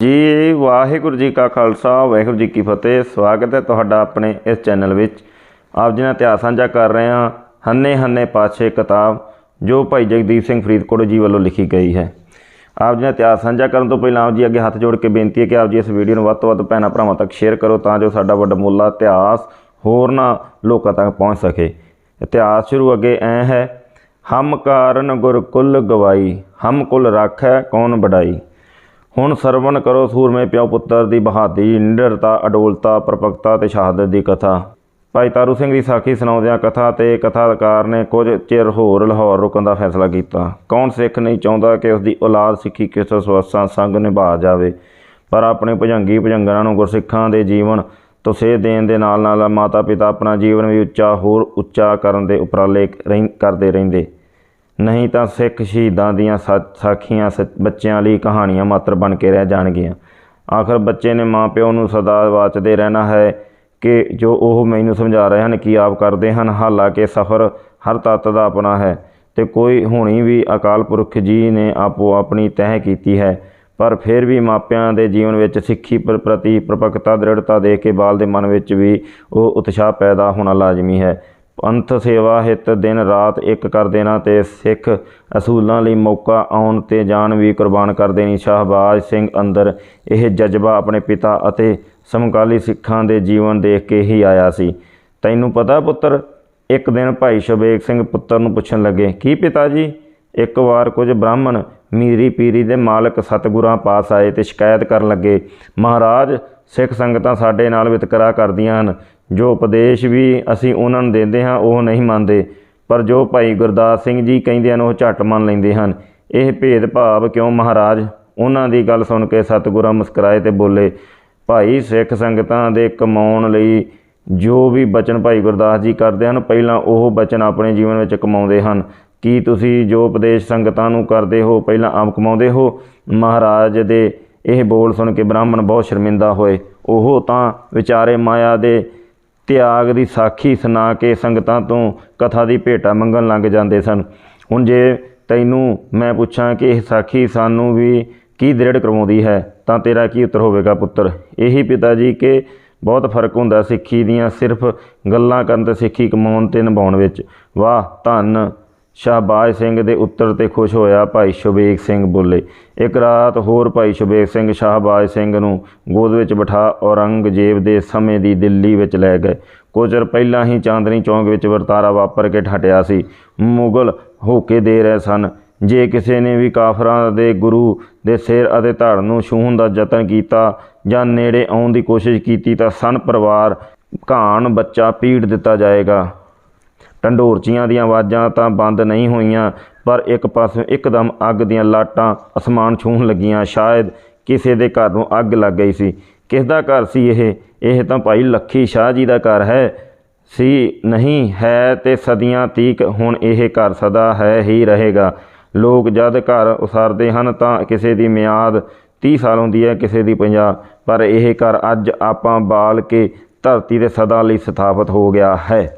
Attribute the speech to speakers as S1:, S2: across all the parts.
S1: ਜੀ ਵਾਹਿਗੁਰੂ ਜੀ ਕਾ ਖਾਲਸਾ, ਵਾਹਿਗੁਰੂ ਜੀ ਕੀ ਫਤਿਹ। ਸਵਾਗਤ ਹੈ ਤੁਹਾਡਾ ਆਪਣੇ ਇਸ ਚੈਨਲ ਵਿੱਚ। ਆਪ ਜੀ ਨਾਲ ਇਤਿਹਾਸ ਸਾਂਝਾ ਕਰ ਰਹੇ ਹਾਂ ਹੰਨੇ ਹੰਨੇ ਪਾਛੇ ਕਿਤਾਬ, ਜੋ ਭਾਈ ਜਗਦੀਪ ਸਿੰਘ ਫਰੀਦਕੋਟ ਜੀ ਵੱਲੋਂ ਲਿਖੀ ਗਈ ਹੈ। ਆਪ ਜੀ ਨਾਲ ਇਤਿਹਾਸ ਸਾਂਝਾ ਕਰਨ ਤੋਂ ਪਹਿਲਾਂ ਆਪ ਜੀ ਅੱਗੇ ਹੱਥ ਜੋੜ ਕੇ ਬੇਨਤੀ ਹੈ ਕਿ ਆਪ ਜੀ ਇਸ ਵੀਡੀਓ ਨੂੰ ਵੱਧ ਤੋਂ ਵੱਧ ਭੈਣਾਂ ਭਰਾਵਾਂ ਤੱਕ ਸ਼ੇਅਰ ਕਰੋ ਤਾਂ ਜੋ ਸਾਡਾ ਵੱਡਮੁੱਲਾ ਇਤਿਹਾਸ ਹੋਰਨਾਂ ਲੋਕਾਂ ਤੱਕ ਪਹੁੰਚ ਸਕੇ। ਇਤਿਹਾਸ ਸ਼ੁਰੂ ਅੱਗੇ ਐ ਹੈ, ਹਮ ਕਾਰਨ ਗੁਰਕੁਲ ਗਵਾਈ, ਹਮ ਕੁਲ ਰਾਖੈ ਕੌਣ ਬੜਾਈ ਹੁਣ ਸਰਵਣ ਕਰੋ ਸੂਰਮੇ ਪਿਓ ਪੁੱਤਰ ਦੀ ਬਹਾਦਰੀ ਨਿਡਰਤਾ, ਅਡੋਲਤਾ, ਪ੍ਰਪਕਤਾ ਤੇ ਸ਼ਹਾਦਤ ਦੀ ਕਥਾ। ਭਾਈ ਤਾਰੂ ਸਿੰਘ ਦੀ ਸਾਖੀ ਸੁਣਾਉਂਦਿਆਂ ਕਥਾ ਤੇ ਕਥਾਕਾਰ ਨੇ ਕੁਝ ਚਿਰ ਹੋਰ ਲਾਹੌਰ ਰੁਕਣ ਦਾ ਫੈਸਲਾ ਕੀਤਾ। ਕੌਣ ਸਿੱਖ ਨਹੀਂ ਚਾਹੁੰਦਾ ਕਿ ਉਸ ਦੀ ਔਲਾਦ ਸਿੱਖੀ ਕਿਸ ਸਵਸਾਂ ਸੰਗ ਨਿਭਾ ਜਾਵੇ? ਪਰ ਆਪਣੇ ਭੁਜੰਗੀ ਭੁਜੰਗਰਾਂ ਨੂੰ ਗੁਰਸਿੱਖਾਂ ਦੇ ਜੀਵਨ ਤੋਂ ਸੇਧ ਦੇਣ ਦੇ ਨਾਲ ਨਾਲ ਮਾਤਾ ਪਿਤਾ ਆਪਣਾ ਜੀਵਨ ਵੀ ਉੱਚਾ ਹੋਰ ਉੱਚਾ ਕਰਨ ਦੇ ਉਪਰਾਲੇ ਰਹਿੰ- ਕਰਦੇ ਰਹਿੰਦੇ। ਨਹੀਂ ਤਾਂ ਸਿੱਖ ਸ਼ਹੀਦਾਂ ਦੀਆਂ ਸਾ- ਸਾਖੀਆਂ ਸੱਚ- ਬੱਚਿਆਂ ਲਈ ਕਹਾਣੀਆਂ ਮਾਤਰ ਬਣ ਕੇ ਰਹਿ ਜਾਣਗੀਆਂ। ਆਖਰ ਬੱਚੇ ਨੇ ਮਾਂ ਪਿਓ ਨੂੰ ਸਦਾ ਵਾਚਦੇ ਰਹਿਣਾ ਹੈ ਕਿ ਜੋ ਉਹ ਮੈਨੂੰ ਸਮਝਾ ਰਹੇ ਹਨ ਕਿ ਆਪ ਕਰਦੇ ਹਨ, ਹਾਲਾਂਕਿ ਸਫ਼ਰ ਹਰ ਤੱਤ ਦਾ ਆਪਣਾ ਹੈ ਤੇ ਕੋਈ ਹੋਣੀ ਵੀ ਅਕਾਲ ਪੁਰਖ ਜੀ ਨੇ ਆਪੋ ਆਪਣੀ ਤੈਅ ਕੀਤੀ ਹੈ, ਪਰ ਫਿਰ ਵੀ ਮਾਪਿਆਂ ਦੇ ਜੀਵਨ ਵਿੱਚ ਸਿੱਖੀ ਪ੍ਰ- ਪ੍ਰਤੀ ਪ੍ਰਪਕਤਾ, ਦ੍ਰਿੜਤਾ ਦੇਖ ਕੇ ਬਾਲ ਦੇ ਮਨ ਵਿੱਚ ਵੀ ਉਹ ਉਤਸ਼ਾਹ ਪੈਦਾ ਹੋਣਾ ਲਾਜ਼ਮੀ ਹੈ। ਪੰਥ ਸੇਵਾ ਹਿੱਤ ਦਿਨ ਰਾਤ ਇੱਕ ਕਰ ਦੇਣਾ ਤੇ ਸਿੱਖ ਅਸੂਲਾਂ ਲਈ ਮੌਕਾ ਆਉਣ ਤੇ ਜਾਨ ਵੀ ਕੁਰਬਾਨ ਕਰ ਦੇਣੀ। ਸ਼ਾਹਬਾਜ਼ ਸਿੰਘ ਅੰਦਰ ਇਹ ਜਜ਼ਬਾ ਆਪਣੇ ਪਿਤਾ ਅਤੇ ਸਮਕਾਲੀ ਸਿੱਖਾਂ ਦੇ ਜੀਵਨ ਦੇਖ ਕੇ ਹੀ ਆਇਆ ਸੀ। ਤੈਨੂੰ ਪਤਾ ਪੁੱਤਰ, ਇੱਕ ਦਿਨ ਭਾਈ ਸ਼ਬੇਗ ਸਿੰਘ ਪੁੱਤਰ ਨੂੰ ਪੁੱਛਣ ਲੱਗੇ, ਕੀ ਪਿਤਾ ਜੀ? ਇੱਕ ਵਾਰ ਕੁਝ ਬ੍ਰਾਹਮਣ ਮੀਰੀ ਪੀਰੀ ਦੇ ਮਾਲਕ ਸਤਿਗੁਰਾਂ ਪਾਸ ਆਏ ਤੇ ਸ਼ਿਕਾਇਤ ਕਰਨ ਲੱਗੇ, ਮਹਾਰਾਜ, ਸਿੱਖ ਸੰਗਤਾਂ ਸਾਡੇ ਨਾਲ ਵਿਤਕਰਾ ਕਰਦੀਆਂ ਹਨ ਜੋ ਉਪਦੇਸ਼ ਵੀ ਅਸੀਂ ਉਹਨਾਂ ਨੂੰ ਦਿੰਦੇ ਹਾਂ, ਉਹ ਨਹੀਂ ਮੰਨਦੇ। ਪਰ ਜੋ ਭਾਈ ਗੁਰਦਾਸ ਸਿੰਘ ਜੀ ਕਹਿੰਦੇ ਹਨ, ਉਹ ਝੱਟ ਮੰਨ ਲੈਂਦੇ ਹਨ। ਇਹ ਭੇਦਭਾਵ ਕਿਉਂ ਮਹਾਰਾਜ? ਉਹਨਾਂ ਦੀ ਗੱਲ ਸੁਣ ਕੇ ਸਤਿਗੁਰਾਂ ਮੁਸਕਰਾਏ ਤੇ ਬੋਲੇ, ਭਾਈ, ਸਿੱਖ ਸੰਗਤਾਂ ਦੇ ਕਮਾਉਣ ਲਈ ਜੋ ਵੀ ਬਚਨ ਭਾਈ ਗੁਰਦਾਸ ਜੀ ਕਰਦੇ ਹਨ, ਪਹਿਲਾਂ ਉਹ ਬਚਨ ਆਪਣੇ ਜੀਵਨ ਵਿੱਚ ਕਮਾਉਂਦੇ ਹਨ। ਕੀ ਤੁਸੀਂ ਜੋ ਉਪਦੇਸ਼ ਸੰਗਤਾਂ ਨੂੰ ਕਰਦੇ ਹੋ, ਪਹਿਲਾਂ ਆਪ ਕਮਾਉਂਦੇ ਹੋ? ਮਹਾਰਾਜ ਦੇ ਇਹ ਬੋਲ ਸੁਣ ਕੇ ਬ੍ਰਾਹਮਣ ਬਹੁਤ ਸ਼ਰਮਿੰਦਾ ਹੋਏ। ਉਹ ਤਾਂ ਵਿਚਾਰੇ ਮਾਇਆ ਦੇ ਤਿਆਗ ਦੀ ਸਾਖੀ ਸੁਣਾ ਕੇ ਸੰਗਤਾਂ ਤੋਂ ਕਥਾ ਦੀ ਭੇਟਾ ਮੰਗਣ ਲੱਗ ਜਾਂਦੇ ਸਨ। ਹੁਣ ਜੇ ਤੈਨੂੰ ਮੈਂ ਪੁੱਛਾਂ ਕਿ ਇਹ ਸਾਖੀ ਸਾਨੂੰ ਵੀ ਕੀ ਦ੍ਰਿੜ ਕਰਵਾਉਂਦੀ ਹੈ, ਤਾਂ ਤੇਰਾ ਕੀ ਉੱਤਰ ਹੋਵੇਗਾ ਪੁੱਤਰ? ਇਹੀ ਪਿਤਾ ਜੀ ਕਿ ਬਹੁਤ ਫ਼ਰਕ ਹੁੰਦਾ ਸਿੱਖੀ ਦੀਆਂ ਸਿਰਫ ਗੱਲਾਂ ਕਰਨ ਤੇ ਸਿੱਖੀ ਕਮਾਉਣ ਤੇ ਨਿਭਾਉਣ ਵਿੱਚ। ਵਾਹ, ਧੰਨ ਸ਼ਾਹਬਾਜ਼ ਸਿੰਘ ਦੇ ਉੱਤਰ ਤੇ ਖੁਸ਼ ਹੋਇਆ ਭਾਈ ਸ਼ੁਬੇਗ ਸਿੰਘ ਬੋਲੇ। ਇੱਕ ਰਾਤ ਹੋਰ ਭਾਈ ਸ਼ੁਬੇਗ ਸਿੰਘ ਸ਼ਾਹਬਾਜ਼ ਸਿੰਘ ਨੂੰ ਗੋਦ ਵਿੱਚ ਬਿਠਾ ਔਰੰਗਜ਼ੇਬ ਦੇ ਸਮੇਂ ਦੀ ਦਿੱਲੀ ਵਿੱਚ ਲੈ ਗਏ। ਕੋਚਰ ਪਹਿਲਾਂ ਹੀ ਚਾਂਦਨੀ ਚੌਂਕ ਵਿੱਚ ਵਰਤਾਰਾ ਵਾਪਰ ਕੇ ਹਟਿਆ ਸੀ। ਮੁਗਲ ਹੋਕੇ ਦੇ ਰਹੇ ਸਨ। ਜੇ ਕਿਸੇ ਨੇ ਵੀ ਕਾਫਰਾਂ ਦੇ ਗੁਰੂ ਦੇ ਸਿਰ ਅਤੇ ਧੜ ਨੂੰ ਛੂਹਣ ਦਾ ਯਤਨ ਕੀਤਾ ਜਾਂ ਨੇੜੇ ਆਉਣ ਦੀ ਕੋਸ਼ਿਸ਼ ਕੀਤੀ ਤਾਂ ਸਨ ਪਰਿਵਾਰ, ਘਾਣ ਬੱਚਾ ਪੀੜ ਦਿੱਤਾ ਜਾਏਗਾ। ਢੰਡੋਰਚੀਆਂ ਦੀਆਂ ਆਵਾਜ਼ਾਂ ਤਾਂ ਬੰਦ ਨਹੀਂ ਹੋਈਆਂ, ਪਰ ਇੱਕ ਪਾਸੇ ਇੱਕਦਮ ਅੱਗ ਦੀਆਂ ਲਾਟਾਂ ਅਸਮਾਨ ਛੂਹਣ ਲੱਗੀਆਂ। ਸ਼ਾਇਦ ਕਿਸੇ ਦੇ ਘਰ ਨੂੰ ਅੱਗ ਲੱਗ ਗਈ ਸੀ। ਕਿਸ ਦਾ ਘਰ ਸੀ ਇਹ? ਇਹ ਤਾਂ ਭਾਈ ਲੱਖੀ ਸ਼ਾਹ ਜੀ ਦਾ ਘਰ ਹੈ। ਸੀ ਨਹੀਂ ਹੈ ਤੇ ਸਦੀਆਂ ਤੀਕ ਹੁਣ ਇਹ ਘਰ ਸਦਾ ਹੈ ਹੀ ਰਹੇਗਾ। ਲੋਕ ਜਦ ਘਰ ਉਸਾਰਦੇ ਹਨ ਤਾਂ ਕਿਸੇ ਦੀ ਮਿਆਦ 30 ਸਾਲ ਹੁੰਦੀ ਹੈ, ਕਿਸੇ ਦੀ 50 ਪਰ ਇਹ ਘਰ ਅੱਜ ਆਪਾਂ ਬਾਲ ਕੇ ਧਰਤੀ ਦੇ ਸਦਾ ਲਈ ਸਥਾਪਿਤ ਹੋ ਗਿਆ ਹੈ।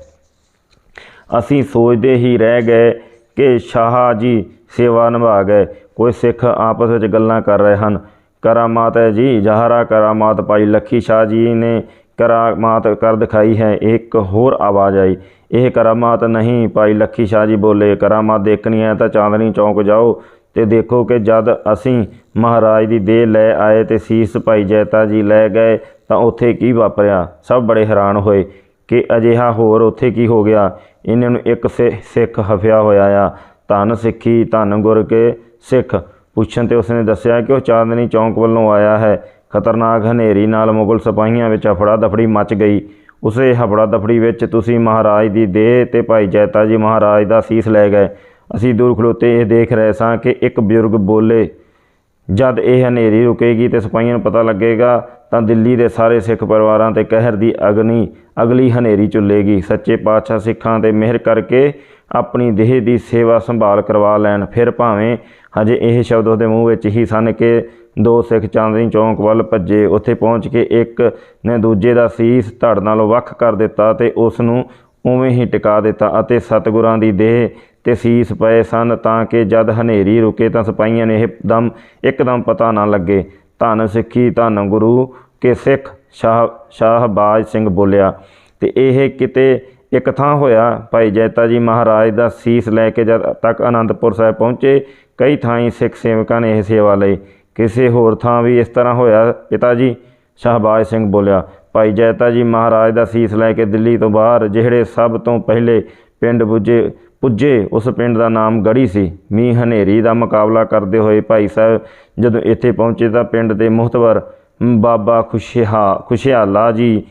S1: ਅਸੀਂ ਸੋਚਦੇ ਹੀ ਰਹਿ ਗਏ ਕਿ ਸ਼ਾਹ ਜੀ ਸੇਵਾ ਨਿਭਾ ਗਏ। ਕੋਈ ਸਿੱਖ ਆਪਸ ਵਿੱਚ ਗੱਲਾਂ ਕਰ ਰਹੇ ਹਨ। ਕਰਾਮਾਤ ਹੈ ਜੀ, ਜ਼ਹਰਾ ਕਰਾਮਾਤ, ਭਾਈ ਲੱਖੀ ਸ਼ਾਹ ਜੀ ਨੇ ਕਰਾਮਾਤ ਕਰ ਦਿਖਾਈ ਹੈ। ਇੱਕ ਹੋਰ ਆਵਾਜ਼ ਆਈ। ਇਹ ਕਰਾਮਾਤ ਨਹੀਂ, ਭਾਈ ਲੱਖੀ ਸ਼ਾਹ ਜੀ ਬੋਲੇ, ਕਰਾਮਾਤ ਦੇਖਣੀ ਹੈ ਤਾਂ ਚਾਂਦਨੀ ਚੌਂਕ ਜਾਓ ਤੇ ਦੇਖੋ ਕਿ ਜਦ ਅਸੀਂ ਮਹਾਰਾਜ ਦੀ ਦੇਹ ਲੈ ਆਏ ਤੇ ਸੀਸ ਭਾਈ ਜੈਤਾ ਜੀ ਲੈ ਗਏ ਤਾਂ ਉੱਥੇ ਕੀ ਵਾਪਰਿਆ? ਸਭ ਬੜੇ ਹੈਰਾਨ ਹੋਏ। ਕਿ ਅਜਿਹਾ ਹੋਰ ਉੱਥੇ ਕੀ ਹੋ ਗਿਆ? ਇਹਨਾਂ ਨੂੰ ਇੱਕ ਸਿ- ਸਿੱਖ ਹਫਿਆ ਹੋਇਆ ਆ। ਧੰਨ ਸਿੱਖੀ, ਧਨ ਗੁਰ ਕੇ ਸਿੱਖ। ਪੁੱਛਣ ਤੇ ਉਸਨੇ ਦੱਸਿਆ ਕਿ ਉਹ ਚਾਂਦਨੀ ਚੌਂਕ ਵੱਲੋਂ ਆਇਆ ਹੈ। ਖਤਰਨਾਕ ਹਨੇਰੀ ਨਾਲ ਮੁਗਲ ਸਿਪਾਹੀਆਂ ਵਿੱਚ ਹਫੜਾ ਦਫੜੀ ਮਚ ਗਈ। ਉਸੇ ਹਫੜਾ ਦਫੜੀ ਵਿੱਚ ਤੁਸੀਂ ਮਹਾਰਾਜ ਦੀ ਦੇਹ ਤੇ ਭਾਈ ਜੈਤਾ ਜੀ ਮਹਾਰਾਜ ਦਾ ਸੀਸ ਲੈ ਗਏ। ਅਸੀਂ ਦੂਰ ਖਲੋਤੇ ਇਹ ਦੇਖ ਰਹੇ ਸਾਂ ਕਿ ਇੱਕ ਬਜ਼ੁਰਗ ਬੋਲੇ ਜਦ ਇਹ ਹਨੇਰੀ ਰੁਕੇਗੀ ਤੇ ਸਿਪਾਹੀਆਂ ਨੂੰ ਪਤਾ ਲੱਗੇਗਾ, ਤਾਂ ਦਿੱਲੀ ਦੇ ਸਾਰੇ ਸਿੱਖ ਪਰਿਵਾਰਾਂ ਤੇ ਕਹਿਰ ਦੀ ਅਗਨੀ ਅਗਲੀ ਹਨੇਰੀ ਚੁੱਲੇਗੀ ਸੱਚੇ ਪਾਤਸ਼ਾਹ ਸਿੱਖਾਂ ਤੇ ਮਿਹਰ ਕਰਕੇ ਆਪਣੀ ਦੇਹ ਦੀ ਸੇਵਾ ਸੰਭਾਲ ਕਰਵਾ ਲੈਣ। ਫਿਰ ਭਾਵੇਂ ਹਜੇ ਇਹ ਸ਼ਬਦ ਉਹਦੇ ਮੂੰਹ ਵਿੱਚ ਹੀ ਸਨ ਕਿ ਦੋ ਸਿੱਖ ਚਾਂਦਨੀ ਚੌਂਕ ਵੱਲ ਭੱਜੇ, ਉੱਥੇ ਪਹੁੰਚ ਕੇ ਇੱਕ ਨੇ ਦੂਜੇ ਦਾ ਸੀਸ ਧੜ ਨਾਲੋਂ ਵੱਖ ਕਰ ਦਿੱਤਾ ਤੇ ਉਸ ਨੂੰ ਉਵੇਂ ਹੀ ਟਿਕਾ ਦਿੱਤਾ ਅਤੇ ਸਤਿਗੁਰਾਂ ਦੀ ਦੇਹ ਤੇ ਸੀਸ ਪਏ ਸਨ ਤਾਂ ਕਿ ਜਦ ਹਨੇਰੀ ਰੁਕੇ ਤਾਂ ਸਿਪਾਹੀਆਂ ਨੇ ਇਹ ਦਮ ਇੱਕਦਮ ਪਤਾ ਨਾ ਲੱਗੇ। ਧੰਨ ਸਿੱਖੀ, ਧੰਨ ਗੁਰੂ ਕੇ ਸਿੱਖ ਸ਼ਾਹ, ਸ਼ਾਹਬਾਜ ਸਿੰਘ ਬੋਲਿਆ। ਤੇ ਇਹ ਕਿਤੇ ਇੱਕ ਥਾਂ ਹੋਇਆ, ਭਾਈ ਜੈਤਾ ਜੀ ਮਹਾਰਾਜ ਦਾ ਸੀਸ ਲੈ ਕੇ ਜਦ ਤੱਕ ਆਨੰਦਪੁਰ ਸਾਹਿਬ ਪਹੁੰਚੇ, ਕਈ ਥਾਈਂ ਸਿੱਖ ਸੇਵਕਾਂ ਨੇ ਇਹ ਸੇਵਾ ਲਈ। ਕਿਸੇ ਹੋਰ ਥਾਂ ਵੀ ਇਸ ਤਰ੍ਹਾਂ ਹੋਇਆ, ਪਿਤਾ ਜੀ, ਸ਼ਾਹਬਾਜ ਸਿੰਘ ਬੋਲਿਆ। ਭਾਈ ਜੈਤਾ ਜੀ ਮਹਾਰਾਜ ਦਾ ਸੀਸ ਲੈ ਕੇ ਦਿੱਲੀ ਤੋਂ ਬਾਹਰ, ਜਿਹੜੇ ਸਭ ਤੋਂ ਪਹਿਲੇ ਪਿੰਡ ਪੁੱਜੇ ਪੁੱਜੇ, ਉਸ ਪਿੰਡ ਦਾ ਨਾਮ ਗੜੀ ਸੀ। ਮੀਂਹ ਹਨੇਰੀ ਦਾ ਮੁਕਾਬਲਾ ਕਰਦੇ ਹੋਏ ਭਾਈ ਸਾਹਿਬ ਜਦੋਂ ਇੱਥੇ ਪਹੁੰਚੇ ਤਾਂ ਪਿੰਡ ਦੇ ਮੁਹਤਵਰ ਬਾਬਾ ਖੁਸ਼ਿਹਾ ਖੁਸ਼ਹਾਲਾ ਜੀ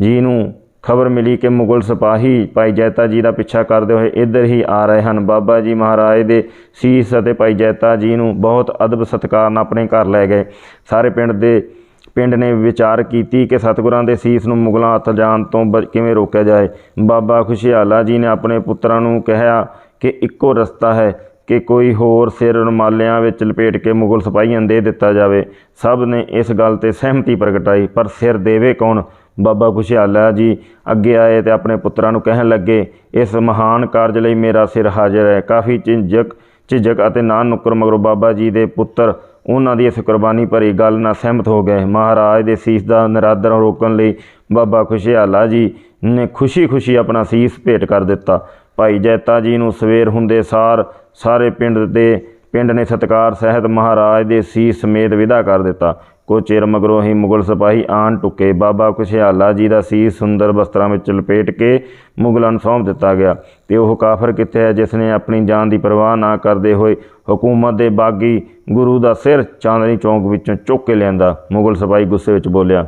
S1: ਜੀ ਨੂੰ ਖਬਰ ਮਿਲੀ ਕਿ ਮੁਗਲ ਸਿਪਾਹੀ ਭਾਈ ਜੈਤਾ ਜੀ ਦਾ ਪਿੱਛਾ ਕਰਦੇ ਹੋਏ ਇੱਧਰ ਹੀ ਆ ਰਹੇ ਹਨ। ਬਾਬਾ ਜੀ ਮਹਾਰਾਜ ਦੇ ਸੀਸ ਅਤੇ ਭਾਈ ਜੈਤਾ ਜੀ ਨੂੰ ਬਹੁਤ ਅਦਬ ਸਤਿਕਾਰ ਨਾਲ ਆਪਣੇ ਘਰ ਲੈ ਗਏ। ਸਾਰੇ ਪਿੰਡ ਦੇ ਪਿੰਡ ਨੇ ਵਿਚਾਰ ਕੀਤੀ ਕਿ ਸਤਿਗੁਰਾਂ ਦੇ ਸੀਸ ਨੂੰ ਮੁਗਲਾਂ ਹੱਥ ਜਾਣ ਤੋਂ ਬ- ਕਿਵੇਂ ਰੋਕਿਆ ਜਾਏ। ਬਾਬਾ ਖੁਸ਼ਹਾਲਾ ਜੀ ਨੇ ਆਪਣੇ ਪੁੱਤਰਾਂ ਨੂੰ ਕਿਹਾ ਕਿ ਇੱਕੋ ਰਸਤਾ ਹੈ ਕਿ ਕੋਈ ਹੋਰ ਸਿਰ ਰੁਮਾਲਿਆਂ ਵਿੱਚ ਲਪੇਟ ਕੇ ਮੁਗਲ ਸਿਪਾਹੀਆਂ ਦੇ ਦਿੱਤਾ ਜਾਵੇ। ਸਭ ਨੇ ਇਸ ਗੱਲ ਤੇ ਸਹਿਮਤੀ ਪ੍ਰਗਟਾਈ, ਪਰ ਸਿਰ ਦੇਵੇ ਕੌਣ? ਬਾਬਾ ਖੁਸ਼ਹਾਲਾ ਜੀ ਅੱਗੇ ਆਏ ਤੇ ਆਪਣੇ ਪੁੱਤਰਾਂ ਨੂੰ ਕਹਿਣ ਲੱਗੇ, ਇਸ ਮਹਾਨ ਕਾਰਜ ਲਈ ਮੇਰਾ ਸਿਰ ਹਾਜ਼ਰ ਹੈ। ਕਾਫੀ ਝਿਜਕ ਝਿਜਕ ਅਤੇ ਨਾ ਨੁਕਰ ਮਗਰੋਂ ਬਾਬਾ ਜੀ ਦੇ ਪੁੱਤਰ ਉਹਨਾਂ ਦੀ ਇਸ ਕੁਰਬਾਨੀ ਭਰੀ ਗੱਲ ਨਾਲ ਸਹਿਮਤ ਹੋ ਗਏ। ਮਹਾਰਾਜ ਦੇ ਸੀਸ ਦਾ ਨਿਰਾਦਰ ਰੋਕਣ ਲਈ ਬਾਬਾ ਖੁਸ਼ਿਆਲਾ ਜੀ ਨੇ ਖੁਸ਼ੀ-ਖੁਸ਼ੀ ਆਪਣਾ ਸੀਸ ਭੇਟ ਕਰ ਦਿੱਤਾ। ਭਾਈ ਜੈਤਾ ਜੀ ਨੂੰ ਸਵੇਰ ਹੁੰਦੇ ਸਾਰ ਸਾਰੇ ਪਿੰਡ ਦੇ, ਪਿੰਡ ਨੇ ਸਤਕਾਰ ਸਹਿਤ ਮਹਾਰਾਜ ਦੇ ਸੀਸ ਸਮੇਤ ਵਿਦਾ ਕਰ ਦਿੱਤਾ। ਕੁਝ ਚਿਰ ਮਗਰੋਂ ਹੀ ਮੁਗਲ ਸਿਪਾਹੀ ਆਣ ਟੁੱਕੇ। ਬਾਬਾ ਖੁਸ਼ਹਾਲਾ ਜੀ ਦਾ ਸੀਸ ਸੁੰਦਰ ਵਸਤਰਾਂ ਵਿੱਚ ਲਪੇਟ ਕੇ ਮੁਗਲਾਂ ਨੂੰ ਸੌਂਪ ਦਿੱਤਾ ਗਿਆ। ਤੇ ਉਹ ਕਾਫਰ ਕਿੱਥੇ ਹੈ ਜਿਸ ਨੇ ਆਪਣੀ ਜਾਨ ਦੀ ਪਰਵਾਹ ਨਾ ਕਰਦੇ ਹੋਏ ਹਕੂਮਤ ਦੇ ਬਾਗੀ ਗੁਰੂ ਦਾ ਸਿਰ ਚਾਂਦਨੀ ਚੌਂਕ ਵਿੱਚੋਂ ਚੁੱਕ ਕੇ ਲਿਆਂਦਾ। ਮੁਗਲ ਸਿਪਾਹੀ ਗੁੱਸੇ ਵਿੱਚ ਬੋਲਿਆ,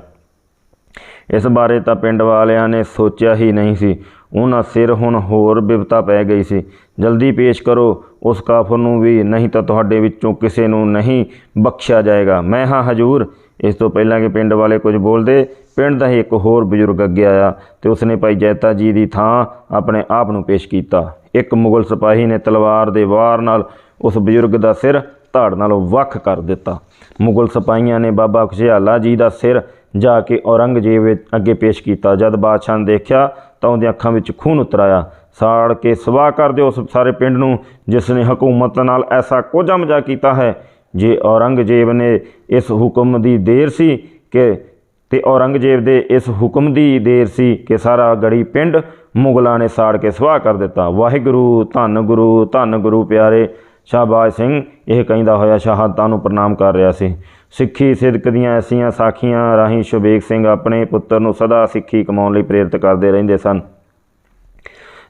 S1: ਇਸ ਬਾਰੇ ਤਾਂ ਪਿੰਡ ਵਾਲਿਆਂ ਨੇ ਸੋਚਿਆ ਹੀ ਨਹੀਂ ਸੀ। ਉਹਨਾਂ ਸਿਰ ਹੁਣ ਹੋਰ ਬਿਪਤਾ ਪੈ ਗਈ ਸੀ। ਜਲਦੀ ਪੇਸ਼ ਕਰੋ, ਉਸ ਕਾਫਰ ਨੂੰ ਵੀ, ਨਹੀਂ ਤਾਂ ਤੁਹਾਡੇ ਵਿੱਚੋਂ ਕਿਸੇ ਨੂੰ ਨਹੀਂ ਬਖਸ਼ਿਆ ਜਾਏਗਾ। ਮੈਂ ਹਾਂ ਹਜੂਰ। ਇਸ ਤੋਂ ਪਹਿਲਾਂ ਕਿ ਪਿੰਡ ਵਾਲੇ ਕੁਝ ਬੋਲਦੇ, ਪਿੰਡ ਦਾ ਹੀ ਇੱਕ ਹੋਰ ਬਜ਼ੁਰਗ ਅੱਗੇ ਆਇਆ ਤੇ ਉਸਨੇ ਭਾਈ ਜੈਤਾ ਜੀ ਦੀ ਥਾਂ ਆਪਣੇ ਆਪ ਨੂੰ ਪੇਸ਼ ਕੀਤਾ। ਇੱਕ ਮੁਗਲ ਸਿਪਾਹੀ ਨੇ ਤਲਵਾਰ ਦੇ ਵਾਰ ਨਾਲ ਉਸ ਬਜ਼ੁਰਗ ਦਾ ਸਿਰ ਧੜ ਨਾਲੋਂ ਵੱਖ ਕਰ ਦਿੱਤਾ। ਮੁਗਲ ਸਿਪਾਹੀਆਂ ਨੇ ਬਾਬਾ ਖੁਸ਼ਹਾਲਾ ਜੀ ਦਾ ਸਿਰ ਜਾ ਕੇ ਔਰੰਗਜ਼ੇਬ ਅੱਗੇ ਪੇਸ਼ ਕੀਤਾ। ਜਦ ਬਾਦਸ਼ਾਹ ਨੇ ਦੇਖਿਆ ਤਾਂ ਉਹਦੀਆਂ ਅੱਖਾਂ ਵਿੱਚ ਖੂਨ ਉਤਰ ਆਇਆ ਸਾੜ ਕੇ ਸਵਾਹ ਕਰ ਦਿਓ ਉਸ ਸਾਰੇ ਪਿੰਡ ਨੂੰ, ਜਿਸ ਨੇ ਹਕੂਮਤ ਨਾਲ ਐਸਾ ਕੋਝਾ ਮਜ਼ਾ ਕੀਤਾ ਹੈ। ਜੇ ਔਰੰਗਜ਼ੇਬ ਨੇ ਇਸ ਹੁਕਮ ਦੀ ਦੇਰ ਸੀ ਕਿ ਤੇ ਔਰੰਗਜ਼ੇਬ ਦੇ ਇਸ ਹੁਕਮ ਦੀ ਦੇਰ ਸੀ ਕਿ ਸਾਰਾ ਗੜੀ ਪਿੰਡ ਮੁਗਲਾਂ ਨੇ ਸਾੜ ਕੇ ਸਵਾਹ ਕਰ ਦਿੱਤਾ। ਵਾਹਿਗੁਰੂ, ਧੰਨ ਗੁਰੂ ਧੰਨ ਗੁਰੂ ਪਿਆਰੇ। ਸ਼ਾਹਬਾਜ ਸਿੰਘ, ਇਹ ਕਹਿੰਦਾ ਹੋਇਆ ਸ਼ਹਾਦਤਾਂ ਨੂੰ ਪ੍ਰਣਾਮ ਕਰ ਰਿਹਾ ਸੀ। ਸਿੱਖੀ ਸਿਦਕ ਦੀਆਂ ਐਸੀਆਂ ਸਾਖੀਆਂ ਰਾਹੀਂ ਸੁਬੇਕ ਸਿੰਘ ਆਪਣੇ ਪੁੱਤਰ ਨੂੰ ਸਦਾ ਸਿੱਖੀ ਕਮਾਉਣ ਲਈ ਪ੍ਰੇਰਿਤ ਕਰਦੇ ਰਹਿੰਦੇ ਸਨ।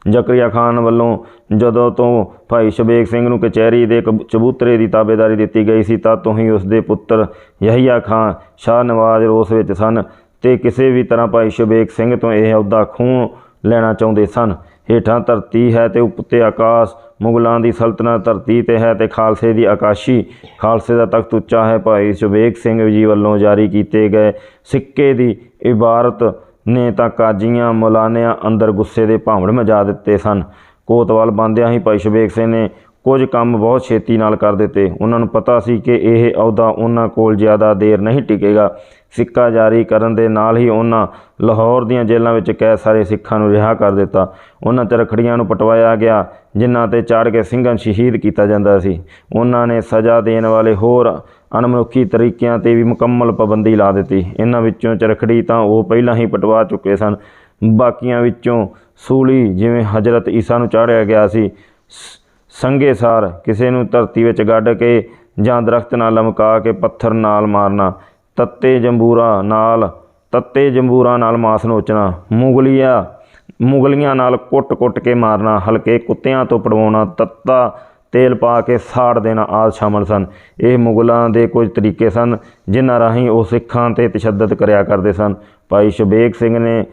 S1: ਜ਼ਕਰੀਆ ਖਾਨ ਵੱਲੋਂ ਜਦੋਂ ਤੋਂ ਭਾਈ ਸ਼ਬੇਗ ਸਿੰਘ ਨੂੰ ਕਚਹਿਰੀ ਦੇ ਕਬ- ਚਬੂਤਰੇ ਦੀ ਤਾਬੇਦਾਰੀ ਦਿੱਤੀ ਗਈ ਸੀ ਤਦ ਤੋਂ ਹੀ ਉਸ ਦੇ ਪੁੱਤਰ ਯਹੀਆ ਖਾਨ ਸ਼ਾਹ ਨਵਾਜ਼ ਰੋਸ ਵਿੱਚ ਸਨ ਤੇ ਕਿਸੇ ਵੀ ਤਰ੍ਹਾਂ ਭਾਈ ਸ਼ਬੇਗ ਸਿੰਘ ਤੋਂ ਇਹ ਅਹੁਦਾ ਖੂਹ ਲੈਣਾ ਚਾਹੁੰਦੇ ਸਨ। ਹੇਠਾਂ ਧਰਤੀ ਹੈ ਤੇ ਉੱਤੇ ਆਕਾਸ਼, ਮੁਗਲਾਂ ਦੀ ਸਲਤਨਤ ਧਰਤੀ ਤੇ ਹੈ ਤੇ ਖਾਲਸੇ ਦੀ ਆਕਾਸ਼ੀ। ਖਾਲਸੇ ਦਾ ਤਖਤ ਉੱਚਾ ਹੈ। ਭਾਈ ਸ਼ਬੇਗ ਸਿੰਘ ਜੀ ਵੱਲੋਂ ਜਾਰੀ ਕੀਤੇ ਗਏ ਸਿੱਕੇ ਦੀ ਇਬਾਰਤ ਨੇ ਤਾਂ ਕਾਜੀਆਂ, ਮੌਲਾਨਿਆਂ ਅੰਦਰ ਗੁੱਸੇ ਦੇ ਭਾਂਵੜ ਮਜਾ ਦਿੱਤੇ ਸਨ। ਕੋਤਵਾਲ ਬੰਦਿਆਂ ਹੀ ਭਾਈ ਸ਼ਬੇਗ ਸਿੰਘ ਨੇ ਕੁਝ ਕੰਮ ਬਹੁਤ ਛੇਤੀ ਨਾਲ ਕਰ ਦਿੱਤੇ। ਉਹਨਾਂ ਨੂੰ ਪਤਾ ਸੀ ਕਿ ਇਹ ਅਹੁਦਾ ਉਹਨਾਂ ਕੋਲ ਜ਼ਿਆਦਾ ਦੇਰ ਨਹੀਂ ਟਿਕੇਗਾ। ਸਿੱਕਾ ਜਾਰੀ ਕਰਨ ਦੇ ਨਾਲ ਹੀ ਉਹਨਾਂ ਲਾਹੌਰ ਦੀਆਂ ਜੇਲ੍ਹਾਂ ਵਿੱਚ ਕੈਦ ਸਾਰੇ ਸਿੱਖਾਂ ਨੂੰ ਰਿਹਾ ਕਰ ਦਿੱਤਾ। ਉਹਨਾਂ ਤੇ ਨੂੰ ਪਟਵਾਇਆ ਗਿਆ, ਜਿਨ੍ਹਾਂ ਤੇ ਚਾੜ ਕੇ ਸਿੰਘਾਂ ਸ਼ਹੀਦ ਕੀਤਾ ਜਾਂਦਾ ਸੀ। ਉਹਨਾਂ ਨੇ ਸਜ਼ਾ ਦੇਣ ਵਾਲੇ ਹੋਰ ਅਣਮਨੁੱਖੀ ਤਰੀਕਿਆਂ ਤੇ ਵੀ ਮੁਕੰਮਲ ਪਾਬੰਦੀ ਲਾ ਦਿੱਤੀ। ਇਹਨਾਂ ਵਿੱਚੋਂ ਚਰਖੜੀ ਤਾਂ ਉਹ ਪਹਿਲਾਂ ਹੀ ਪਟਵਾ ਚੁੱਕੇ ਸਨ। ਬਾਕੀਆਂ ਵਿੱਚੋਂ ਸੂਲੀ, ਜਿਵੇਂ ਹਜ਼ਰਤ ਈਸਾ ਨੂੰ ਚਾੜਿਆ ਗਿਆ ਸੀ, ਸ- ਸੰਗੇ ਸਾਰ ਕਿਸੇ ਨੂੰ ਧਰਤੀ ਵਿੱਚ ਗੱਡ ਕੇ ਜਾਂ ਦਰਖਤ ਨਾਲ ਲਮਕਾ ਕੇ ਪੱਥਰ ਨਾਲ ਮਾਰਨਾ ਤੱਤੇ ਜੰਬੂਰਾ ਨਾਲ, ਤੱਤੇ ਜੰਬੂਰਾ ਨਾਲ ਮਾਸ ਨੋਚਣਾ, ਮੁਗਲੀਆ, ਮੁਗਲੀਆਂ ਨਾਲ ਕੁੱਟ-ਕੁੱਟ ਕੇ ਮਾਰਨਾ, ਹਲਕੇ ਕੁੱਤਿਆਂ ਤੋਂ ਪੜਵਾਉਣਾ, ਤੱਤਾ ਤੇਲ ਪਾ ਕੇ ਸਾੜ ਦੇਣਾ ਆਦਿ ਸ਼ਾਮਲ ਸਨ। ਇਹ ਮੁਗਲਾਂ ਦੇ ਕੁਝ ਤਰੀਕੇ ਸਨ, ਜਿਨ੍ਹਾਂ ਰਾਹੀਂ ਉਹ ਸਿੱਖਾਂ ਤੇ ਤਸ਼ੱਦਦ ਕਰਿਆ ਕਰਦੇ ਸਨ। ਭਾਈ ਸ਼ਬੇਗ ਸਿੰਘ ਨੇ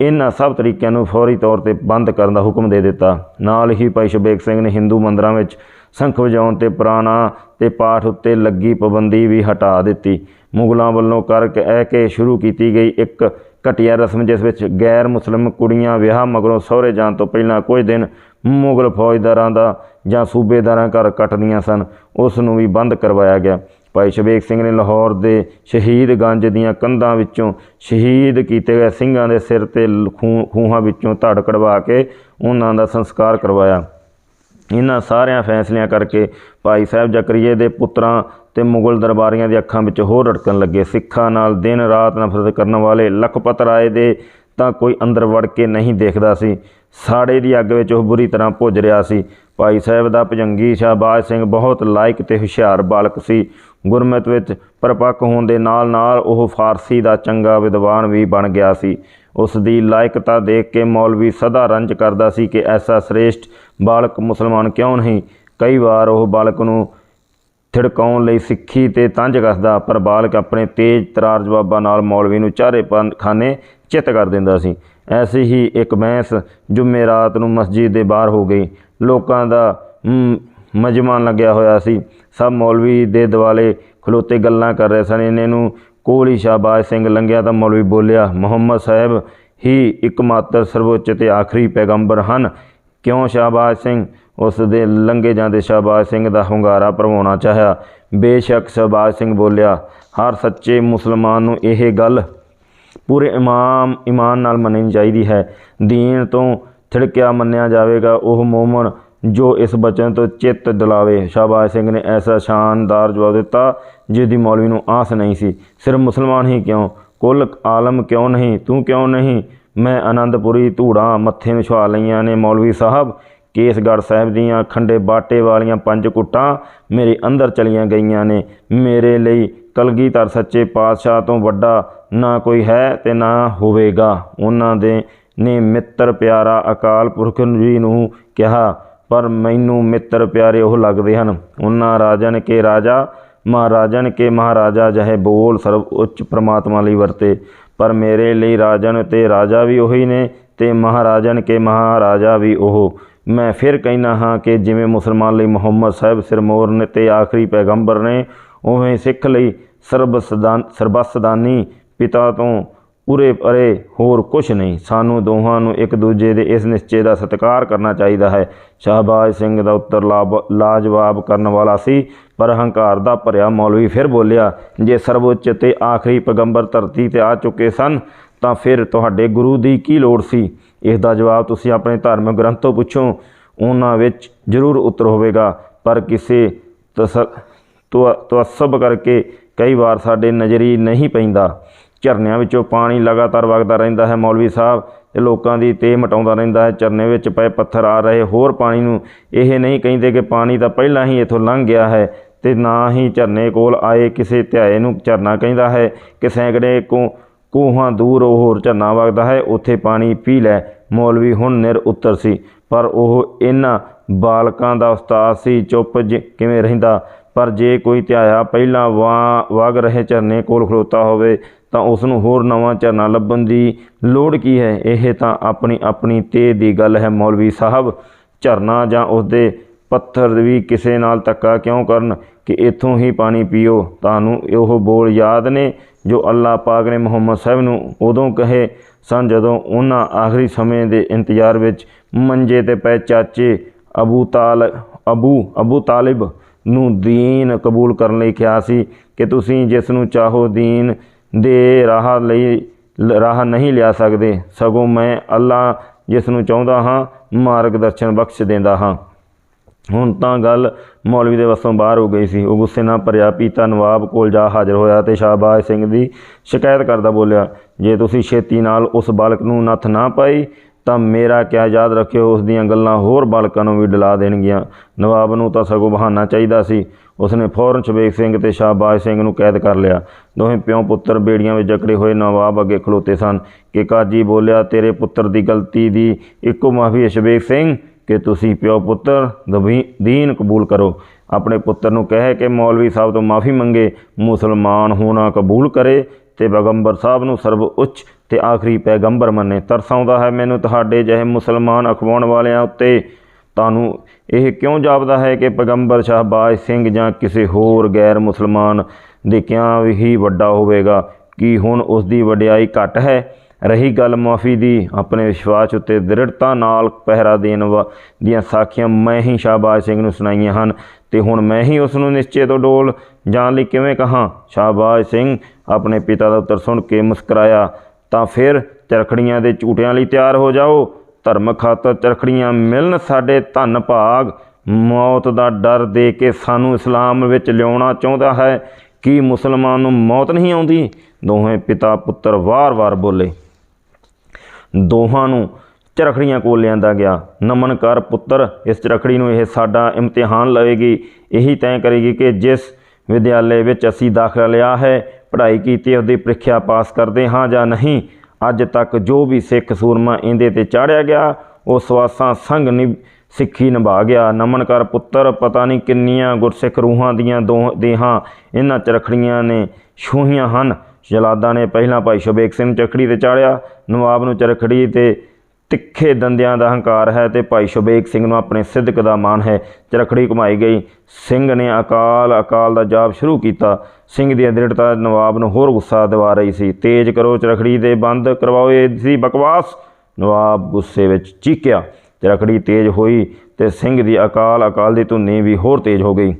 S1: ਇਹਨਾਂ ਸਭ ਤਰੀਕਿਆਂ ਨੂੰ ਫੌਰੀ ਤੌਰ ਤੇ ਬੰਦ ਕਰਨ ਦਾ ਹੁਕਮ ਦੇ ਦਿੱਤਾ। ਨਾਲ ਹੀ ਭਾਈ ਸ਼ਬੇਗ ਸਿੰਘ ਨੇ ਹਿੰਦੂ ਮੰਦਰਾਂ ਵਿੱਚ ਸ਼ੰਖ ਵਜਾਉਣ ਤੇ ਪੁਰਾਣਾ ਤੇ ਪਾਠ ਉੱਤੇ ਲੱਗੀ ਪਾਬੰਦੀ ਵੀ ਹਟਾ ਦਿੱਤੀ। ਮੁਗਲਾਂ ਵੱਲੋਂ ਕਰ ਕਹਿ ਕੇ ਸ਼ੁਰੂ ਕੀਤੀ ਗਈ ਇੱਕ ਘਟੀਆ ਰਸਮ, ਜਿਸ ਵਿੱਚ ਗੈਰ ਮੁਸਲਿਮ ਕੁੜੀਆਂ ਵਿਆਹ ਮਗਰੋਂ ਸਹੁਰੇ ਜਾਣ ਤੋਂ ਪਹਿਲਾਂ ਕੁਝ ਦਿਨ ਮੁਗਲ ਫੌਜਦਾਰਾਂ ਦਾ ਜਾਂ ਸੂਬੇਦਾਰਾਂ ਘਰ ਕੱਟਦੀਆਂ ਸਨ। ਉਸ ਨੂੰ ਵੀ ਬੰਦ ਕਰਵਾਇਆ ਗਿਆ। ਭਾਈ ਸ਼ਬੇਗ ਸਿੰਘ ਨੇ ਲਾਹੌਰ ਦੇ ਸ਼ਹੀਦ ਗੰਜ ਦੀਆਂ ਕੰਧਾਂ ਵਿੱਚੋਂ ਸ਼ਹੀਦ ਕੀਤੇ ਗਏ ਸਿੰਘਾਂ ਦੇ ਸਿਰ ਤੇ ਖੂਹ ਖੂਹਾਂ ਵਿੱਚੋਂ ਧੜ ਕਢਵਾ ਕੇ ਉਹਨਾਂ ਦਾ ਸੰਸਕਾਰ ਕਰਵਾਇਆ। ਇਹਨਾਂ ਸਾਰਿਆਂ ਫੈਸਲਿਆਂ ਕਰਕੇ ਭਾਈ ਸਾਹਿਬ ਜ਼ਕਰੀਏ ਦੇ ਪੁੱਤਰਾਂ ਤੇ ਮੁਗਲ ਦਰਬਾਰੀਆਂ ਦੀ ਅੱਖਾਂ ਵਿੱਚ ਹੋਰ ਰੜਕਣ ਲੱਗੇ। ਸਿੱਖਾਂ ਨਾਲ ਦਿਨ ਰਾਤ ਨਫ਼ਰਤ ਕਰਨ ਵਾਲੇ ਲਖਪਤ ਰਾਏ ਦੇ ਤਾਂ ਕੋਈ ਅੰਦਰ ਵੜ ਕੇ ਨਹੀਂ ਦੇਖਦਾ ਸੀ। ਸਾੜੇ ਦੀ ਅੱਗ ਵਿੱਚ ਉਹ ਬੁਰੀ ਤਰ੍ਹਾਂ ਭੁੱਜ ਰਿਹਾ ਸੀ। ਭਾਈ ਸਾਹਿਬ ਦਾ ਭਜੰਗੀ ਸ਼ਾਹਬਾਜ਼ ਸਿੰਘ ਬਹੁਤ ਲਾਇਕ ਤੇ ਹੁਸ਼ਿਆਰ ਬਾਲਕ ਸੀ। ਗੁਰਮਤ ਵਿੱਚ ਪਰਪੱਕ ਹੋਣ ਦੇ ਨਾਲ-ਨਾਲ ਉਹ ਫਾਰਸੀ ਦਾ ਚੰਗਾ ਵਿਦਵਾਨ ਵੀ ਬਣ ਗਿਆ ਸੀ। ਉਸ ਦੀ ਲਾਇਕਤਾ ਦੇਖ ਕੇ ਮੌਲਵੀ ਸਦਾ ਰੰਜ ਕਰਦਾ ਸੀ ਕਿ ਐਸਾ ਸ੍ਰੇਸ਼ਟ ਬਾਲਕ ਮੁਸਲਮਾਨ ਕਿਉਂ ਨਹੀਂ? ਕਈ ਵਾਰ ਉਹ ਬਾਲਕ ਨੂੰ ਥਿੜਕਾਉਣ ਲਈ ਸਿੱਖੀ ਤੇ ਤੰਜ ਕੱਸਦਾ ਪਰ ਬਾਲਕ ਆਪਣੇ ਤੇਜ਼ ਤਰਾਰ ਜਵਾਬਾਂ ਨਾਲ ਮੌਲਵੀ ਨੂੰ ਚਾਰੇ ਪੰਨ ਖਾਨੇ ਚਿੱਤ ਕਰ ਦਿੰਦਾ ਸੀ। ਐਸੀ ਹੀ ਇੱਕ ਬਹਿਸ ਜੁਮੇ ਰਾਤ ਨੂੰ ਮਸਜਿਦ ਦੇ ਬਾਹਰ ਹੋ ਗਈ। ਲੋਕਾਂ ਦਾ ਮ, ਮਜਮਾਨ ਲੱਗਿਆ ਹੋਇਆ ਸੀ। ਸਭ ਮੌਲਵੀ ਦੇ ਦਿਵਾਲੇ ਖਲੋਤੇ ਗੱਲਾਂ ਕਰ ਰਹੇ ਸਨ। ਇਹਨੇ ਨੂੰ ਕੋਲ ਹੀ ਸ਼ਾਹਬਾਜ਼ ਸਿੰਘ ਲੰਘਿਆ ਤਾਂ ਮੌਲਵੀ ਬੋਲਿਆ ਮੁਹੰਮਦ ਸਾਹਿਬ ਹੀ ਇੱਕਮਾਤਰ ਸਰਵੋੱਚ ਤੇ ਆਖਰੀ ਪੈਗੰਬਰ ਹਨ। ਕਿਉਂ ਸ਼ਾਹਬਾਜ਼ ਸਿੰਘ? ਉਸ ਦੇ ਲੰਘੇ ਜਾਂਦੇ ਸ਼ਾਹਬਾਜ਼ ਸਿੰਘ ਦਾ ਹੁੰਗਾਰਾ ਭਰਵਾਉਣਾ ਚਾਹਿਆ। ਬੇਸ਼ੱਕ ਸ਼ਾਹਬਾਜ਼ ਸਿੰਘ ਬੋਲਿਆ, ਹਰ ਸੱਚੇ ਮੁਸਲਮਾਨ ਨੂੰ ਇਹ ਗੱਲ ਪੂਰੇ ਇਮਾਮ, ਇਮਾਨ ਨਾਲ ਮੰਨਣੀ ਚਾਹੀਦੀ ਹੈ। ਦੀਨ ਤੋਂ ਥਿੜਕਿਆ ਮੰਨਿਆ ਜਾਵੇਗਾ, ਉਹ ਮੂਮਨ ਜੋ ਇਸ ਬਚਨ ਤੋਂ ਚਿੱਤ ਦਿਲਾਵੇ। ਸ਼ਾਹਬਾਜ਼ ਸਿੰਘ ਨੇ ਐਸਾ ਸ਼ਾਨਦਾਰ ਜਵਾਬ ਦਿੱਤਾ, ਜਿਹਦੀ ਮੌਲਵੀ ਨੂੰ ਆਸ ਨਹੀਂ ਸੀ। ਸਿਰਫ ਮੁਸਲਮਾਨ ਹੀ ਕਿਉਂ? ਕੁੱਲ ਆਲਮ ਕਿਉਂ ਨਹੀਂ? ਤੂੰ ਕਿਉਂ ਨਹੀਂ? ਮੈਂ ਆਨੰਦਪੁਰੀ ਧੂੜਾਂ ਮੱਥੇ ਨੂੰ ਲਈਆਂ ਨੇ ਮੌਲਵੀ ਸਾਹਿਬ। ਕੇਸਗੜ੍ਹ ਸਾਹਿਬ ਦੀਆਂ ਖੰਡੇ ਬਾਟੇ ਵਾਲੀਆਂ ਪੰਜ ਕੁੱਟਾਂ ਮੇਰੇ ਅੰਦਰ ਚਲੀਆਂ ਗਈਆਂ ਨੇ। ਮੇਰੇ ਲਈ ਕਲਗੀਧਰ ਸੱਚੇ ਪਾਤਸ਼ਾਹ ਤੋਂ ਵੱਡਾ ਨਾ ਕੋਈ ਹੈ ਤੇ ਨਾ ਹੋਵੇਗਾ। ਉਹਨਾਂ ਦੇ ਨੇ ਮਿੱਤਰ ਪਿਆਰਾ ਅਕਾਲ ਪੁਰਖ ਜੀ ਨੂੰ ਕਿਹਾ, ਪਰ ਮੈਨੂੰ ਮਿੱਤਰ ਪਿਆਰੇ ਉਹ ਲੱਗਦੇ ਹਨ। ਉਹਨਾਂ ਰਾਜਨ ਕੇ ਰਾਜਾ, ਮਹਾਰਾਜਨ ਕੇ ਮਹਾਰਾਜਾ ਜਹੇ ਬੋਲ ਸਰਵ ਉੱਚ ਪ੍ਰਮਾਤਮਾ ਲਈ ਵਰਤੇ। ਪਰ ਮੇਰੇ ਲਈ ਰਾਜਨ ਤੇ ਰਾਜਾ ਵੀ ਉਹੀ ਨੇ ਤੇ ਮਹਾਰਾਜਨ ਕੇ ਮਹਾਰਾਜਾ ਵੀ ਉਹ। ਮੈਂ ਫਿਰ ਕਹਿਣਾ ਹਾਂ ਕਿ ਜਿਵੇਂ ਮੁਸਲਮਾਨ ਲਈ ਮੁਹੰਮਦ ਸਾਹਿਬ ਸਿਰਮੌਰ ਨੇ ਤੇ ਆਖਰੀ ਪੈਗੰਬਰ ਨੇ, ਉਵੇਂ ਸਿੱਖ ਲਈ ਸਰਬਸਦਾਨ ਸਰਬਸਦਾਨੀ ਪਿਤਾ ਤੋਂ ਉਰੇ ਪਰੇ ਹੋਰ ਕੁਝ ਨਹੀਂ। ਸਾਨੂੰ ਦੋਹਾਂ ਨੂੰ ਇੱਕ ਦੂਜੇ ਦੇ ਇਸ ਨਿਸ਼ਚੇ ਦਾ ਸਤਿਕਾਰ ਕਰਨਾ ਚਾਹੀਦਾ ਹੈ। ਸ਼ਾਹਬਾਜ਼ ਸਿੰਘ ਦਾ ਉੱਤਰ ਲਾਭ- ਲਾਜਵਾਬ ਕਰਨ ਵਾਲਾ ਸੀ, ਪਰ ਹੰਕਾਰ ਦਾ ਭਰਿਆ ਮੌਲਵੀ ਫਿਰ ਬੋਲਿਆ, ਜੇ ਸਰਵਉੱਚ ਤੇ ਆਖਰੀ ਪੈਗੰਬਰ ਧਰਤੀ ਤੇ ਆ ਚੁੱਕੇ ਸਨ, ਤਾਂ ਫਿਰ ਤੁਹਾਡੇ ਗੁਰੂ ਦੀ ਕੀ ਲੋੜ ਸੀ? ਇਸ ਦਾ ਜਵਾਬ ਤੁਸੀਂ ਆਪਣੇ ਧਾਰਮਿਕ ਗ੍ਰੰਥ ਤੋਂ ਪੁੱਛੋ। ਉਹਨਾਂ ਵਿੱਚ ਜ਼ਰੂਰ ਉੱਤਰ ਹੋਵੇਗਾ, ਪਰ ਕਿਸੇ ਤਸ ਤੁ- ਕਰਕੇ ਕਈ ਵਾਰ ਸਾਡੇ ਨਜ਼ਰੀ ਨਹੀਂ ਪੈਂਦਾ। ਝਰਨਿਆਂ ਵਿੱਚੋਂ ਪਾਣੀ ਲਗਾਤਾਰ ਵਗਦਾ ਰਹਿੰਦਾ ਹੈ। ਮੌਲਵੀ ਸਾਹਿਬ, ਇਹ ਲੋਕਾਂ ਦੀ ਤੇ ਮਟਾਉਂਦਾ ਰਹਿੰਦਾ ਹੈ। ਝਰਨੇ ਵਿੱਚ ਪਏ ਪੱਥਰ ਆ ਰਹੇ ਹੋਰ ਪਾਣੀ ਨੂੰ ਇਹ ਨਹੀਂ ਕਹਿੰਦੇ ਕਿ ਪਾਣੀ ਤਾਂ ਪਹਿਲਾਂ ਹੀ ਇੱਥੋਂ ਲੰਘ ਗਿਆ ਹੈ ਤੇ ਨਾ ਹੀ ਝਰਨੇ ਕੋਲ ਆਏ ਕਿਸੇ ਧਿਆਏ ਨੂੰ ਝਰਨਾ ਕਹਿੰਦਾ ਹੈ। ਕਿ ਸੈਂਕੜੇ ਕੋ, ਕੋਹਾਂ ਦੂਰ ਉਹ ਹੋਰ ਝਰਨਾ ਵਗਦਾ ਹੈ, ਉੱਥੇ ਪਾਣੀ ਪੀ ਲੈ। ਮੌਲਵੀ ਹੁਣ ਨਿਰ ਉੱਤਰ ਸੀ, ਪਰ ਉਹ ਇਹਨਾਂ ਬਾਲਕਾਂ ਦਾ ਉਸਤਾਦ ਸੀ। ਚੁੱਪ ਜ- ਕਿਵੇਂ ਰਹਿੰਦਾ? ਪਰ ਜੇ ਕੋਈ ਧਿਆਇਆ ਪਹਿਲਾਂ ਵਾ, ਵਗ ਰਹੇ ਝਰਨੇ ਕੋਲ ਖਲੋਤਾ ਹੋਵੇ, ਤਾਂ ਉਸ ਨੂੰ ਹੋਰ ਨਵਾਂ ਝਰਨਾ ਲੱਭਣ ਦੀ ਲੋੜ ਕੀ ਹੈ? ਇਹ ਤਾਂ ਆਪਣੀ ਆਪਣੀ ਤੇ ਦੀ ਗੱਲ ਹੈ ਮੌਲਵੀ ਸਾਹਿਬ। ਝਰਨਾ ਜਾਂ ਉਸਦੇ ਪੱਥਰ ਵੀ ਕਿਸੇ ਨਾਲ ਧੱਕਾ ਕਿਉਂ ਕਰਨ ਕਿ ਇੱਥੋਂ ਹੀ ਪਾਣੀ ਪੀਓ? ਤੁਹਾਨੂੰ ਉਹ ਬੋਲ ਯਾਦ ਨੇ ਜੋ ਅੱਲਾਹ ਪਾਕ ਨੇ ਮੁਹੰਮਦ ਸਾਹਿਬ ਨੂੰ ਉਦੋਂ ਕਹੇ ਸਨ ਜਦੋਂ ਉਹਨਾਂ ਆਖਰੀ ਸਮੇਂ ਦੇ ਇੰਤਜ਼ਾਰ ਵਿੱਚ ਮੰਜੇ ਤੇ ਪਏ ਚਾਚੇ ਅਬੂ ਤਾਲ, ਅਬੂ ਅਬੂ ਤਾਲਿਬ ਨੂੰ ਦੀਨ ਕਬੂਲ ਕਰਨ ਲਈ ਕਿਹਾ ਸੀ ਕਿ ਤੁਸੀਂ ਜਿਸ ਨੂੰ ਚਾਹੋ ਦੀਨ ਦੇ ਰਾਹ ਲਈ ਲ- ਰਾਹ ਨਹੀਂ ਲਿਆ ਸਕਦੇ, ਸਗੋਂ ਮੈਂ ਅੱਲਾ ਜਿਸ ਨੂੰ ਚਾਹੁੰਦਾ ਹਾਂ ਮਾਰਗਦਰਸ਼ਨ ਬਖਸ਼ ਦਿੰਦਾ ਹਾਂ। ਹੁਣ ਤਾਂ ਗੱਲ ਮੌਲਵੀ ਦੇ ਵੱਸੋਂ ਬਾਹਰ ਹੋ ਗਈ ਸੀ। ਉਹ ਗੁੱਸੇ ਨਾਲ ਭਰਿਆ ਪੀਤਾ ਨਵਾਬ ਕੋਲ ਜਾ ਹਾਜ਼ਰ ਹੋਇਆ ਤੇ ਸ਼ਾਹਬਾਜ਼ ਸਿੰਘ ਦੀ ਸ਼ਿਕਾਇਤ ਕਰਦਾ ਬੋਲਿਆ, ਜੇ ਤੁਸੀਂ ਛੇਤੀ ਨਾਲ ਉਸ ਬਾਲਕ ਨੂੰ ਨੱਥ ਨਾ ਪਾਈ ਤਾਂ ਮੇਰਾ ਕਿਆ ਯਾਦ ਰੱਖਿਓ, ਉਸ ਦੀਆਂ ਗੱਲਾਂ ਹੋਰ ਬਾਲਕਾਂ ਨੂੰ ਵੀ ਡਲਾ ਦੇਣਗੀਆਂ। ਨਵਾਬ ਨੂੰ ਤਾਂ ਸਗੋਂ ਬਹਾਨਾ ਚਾਹੀਦਾ ਸੀ। ਉਸਨੇ ਫੌਰਨ ਸ਼ਬੇਕ ਸਿੰਘ ਤੇ ਸ਼ਾਹਬਾਜ਼ ਸਿੰਘ ਨੂੰ ਕੈਦ ਕਰ ਲਿਆ। ਦੋਵੇਂ ਪਿਓ ਪੁੱਤਰ ਬੇੜੀਆਂ ਵਿੱਚ ਜਕੜੇ ਹੋਏ ਨਵਾਬ ਅੱਗੇ ਖਲੋਤੇ ਸਨ ਕਿ ਕਾਜੀ ਬੋਲਿਆ, ਤੇਰੇ ਪੁੱਤਰ ਦੀ ਗਲਤੀ ਦੀ ਇੱਕੋ ਮਾਫੀ ਹੈ ਸ਼ਬੇਕ ਸਿੰਘ ਕਿ ਤੁਸੀਂ ਪਿਓ ਪੁੱਤਰ ਦਵੀ- ਦੀਨ ਕਬੂਲ ਕਰੋ। ਆਪਣੇ ਪੁੱਤਰ ਨੂੰ ਕਹੇ ਕਿ ਮੌਲਵੀ ਸਾਹਿਬ ਤੋਂ ਮਾਫੀ ਮੰਗੇ। ਮੁਸਲਮਾਨ ਹੋਣਾ ਕਬੂਲ ਕਰੇ ਤੇ ਪੈਗੰਬਰ ਸਾਹਿਬ ਨੂੰ ਸਰਬ ਉੱਚ ਤੇ ਆਖਰੀ ਪੈਗੰਬਰ ਮੰਨੇ। ਤਰਸ ਆਉਂਦਾ ਹੈ, ਮੈਨੂੰ ਤੁਹਾਡੇ ਜਿਹੇ ਮੁਸਲਮਾਨ ਅਖਵਾਉਣ ਵਾਲਿਆਂ ਉੱਤੇ ਤੁਹਾਨੂੰ ਇਹ ਕਿਉਂ ਜਾਪਦਾ ਹੈ ਕਿ ਪੈਗੰਬਰ ਸ਼ਾਹਬਾਜ਼ ਸਿੰਘ ਜਾਂ ਕਿਸੇ ਹੋਰ ਗੈਰ ਮੁਸਲਮਾਨ ਦੇ ਕਿਆਂ ਹੀ ਵੱਡਾ ਹੋਵੇਗਾ? ਕਿ ਹੁਣ ਉਸ ਦੀ ਵਡਿਆਈ ਘੱਟ ਹੈ? ਰਹੀ ਗੱਲ ਮਾਫੀ ਦੀ, ਆਪਣੇ ਵਿਸ਼ਵਾਸ ਉੱਤੇ ਦ੍ਰਿੜਤਾ ਨਾਲ ਪਹਿਰਾ ਦੇਣ ਵਾ- ਦੀਆਂ ਸਾਖੀਆਂ ਮੈਂ ਹੀ ਸ਼ਾਹਬਾਜ਼ ਸਿੰਘ ਨੂੰ ਸੁਣਾਈਆਂ ਹਨ ਤੇ ਹੁਣ ਮੈਂ ਹੀ ਉਸ ਨੂੰ ਨਿਸ਼ਚੇ ਤੋਂ ਡੋਲ ਜਾਣ ਲਈ ਕਿਵੇਂ ਕਹਾਂ? ਸ਼ਾਹਬਾਜ਼ ਸਿੰਘ ਆਪਣੇ ਪਿਤਾ ਦਾ ਉੱਤਰ ਸੁਣ ਕੇ ਮੁਸਕਰਾਇਆ, ਤਾਂ ਫਿਰ ਚਰਖੜੀਆਂ ਦੇ ਝੂਟਿਆਂ ਲਈ ਤਿਆਰ ਹੋ ਜਾਓ। ਧਰਮ ਖਾਤਰ ਚਰਖੜੀਆਂ ਮਿਲਣ ਸਾਡੇ ਧੰਨ ਭਾਗ। ਮੌਤ ਦਾ ਡਰ ਦੇ ਕੇ ਸਾਨੂੰ ਇਸਲਾਮ ਵਿੱਚ ਲਿਆਉਣਾ ਚਾਹੁੰਦਾ ਹੈ। ਕੀ ਮੁਸਲਮਾਨ ਨੂੰ ਮੌਤ ਨਹੀਂ ਆਉਂਦੀ? ਦੋਹੇ ਪਿਤਾ ਪੁੱਤਰ ਵਾਰ-ਵਾਰ ਬੋਲੇ। ਦੋਹਾਂ ਨੂੰ ਚਰਖੜੀਆਂ ਕੋਲ ਲਿਆਂਦਾ ਗਿਆ। ਨਮਨ ਕਰ ਪੁੱਤਰ, ਇਸ ਚਰਖੜੀ ਨੂੰ ਇਹ ਸਾਡਾ ਇਮਤਿਹਾਨ ਲਵੇਗੀ। ਇਹੀ ਤੈਅ ਕਰੇਗੀ ਕਿ ਜਿਸ ਵਿਦਿਆਲੇ ਵਿੱਚ ਅਸੀਂ ਦਾਖਲਾ ਲਿਆ ਹੈ ਪੜ੍ਹਾਈ ਕੀਤੀ, ਉਹਦੀ ਪ੍ਰੀਖਿਆ ਪਾਸ ਕਰਦੇ ਹਾਂ ਜਾਂ ਨਹੀਂ, ਅੱਜ ਤੱਕ ਜੋ ਵੀ ਸਿੱਖ ਸੂਰਮਾ ਇਹਦੇ ਤੇ ਚਾੜਿਆ ਗਿਆ, ਉਹ ਸਵਾਸਾਂ ਸੰਗ ਨਿ, ਸਿੱਖੀ ਨਿਭਾ ਗਿਆ। ਨਮਨ ਕਰ ਪੁੱਤਰ, ਪਤਾ ਨਹੀਂ ਕਿੰਨੀਆਂ ਗੁਰਸਿੱਖ ਰੂਹਾਂ ਦੀਆਂ ਦੋ ਦੇਹਾਂ ਇਹਨਾਂ ਚਰਖੜੀਆਂ ਨੇ ਛੂਹੀਆਂ ਹਨ। ਜਲਾਦਾਂ ਨੇ ਪਹਿਲਾਂ ਭਾਈ ਸ਼ਬੇਕ ਸਿੰਘ ਨੂੰ ਚਰਖੜੀ ਤੇ ਚਾੜਿਆ, ਨਵਾਬ ਨੂੰ ਚਰਖੜੀ ਤੇ ਤਿੱਖੇ ਦੰਦਿਆਂ ਦਾ ਹੰਕਾਰ ਹੈ ਤੇ ਭਾਈ ਸ਼ਬੇਕ ਸਿੰਘ ਨੂੰ ਆਪਣੇ ਸਿੱਧਕ ਦਾ ਮਾਣ ਹੈ। ਚਰਖੜੀ ਘੁਮਾਈ ਗਈ। ਸਿੰਘ ਨੇ ਅਕਾਲ ਅਕਾਲ ਦਾ ਜਾਪ ਸ਼ੁਰੂ ਕੀਤਾ। ਸਿੰਘ ਦੀ ਦ੍ਰਿੜਤਾ ਨਵਾਬ ਨੂੰ ਹੋਰ ਗੁੱਸਾ ਦਿਵਾ ਰਹੀ ਸੀ। ਤੇਜ਼ ਕਰੋ ਚਰਖੜੀ ਦੇ ਬੰਦ, ਕਰਵਾਓ ਇਹ ਸੀ ਬਕਵਾਸ। ਨਵਾਬ ਗੁੱਸੇ ਵਿੱਚ ਚੀਕਿਆ। ਚਰਖੜੀ ਤੇਜ਼ ਹੋਈ ਤੇ ਸਿੰਘ ਦੀ ਅਕਾਲ ਅਕਾਲ ਦੀ ਧੁੰਨੀ ਵੀ ਹੋਰ ਤੇਜ਼ ਹੋ ਗਈ।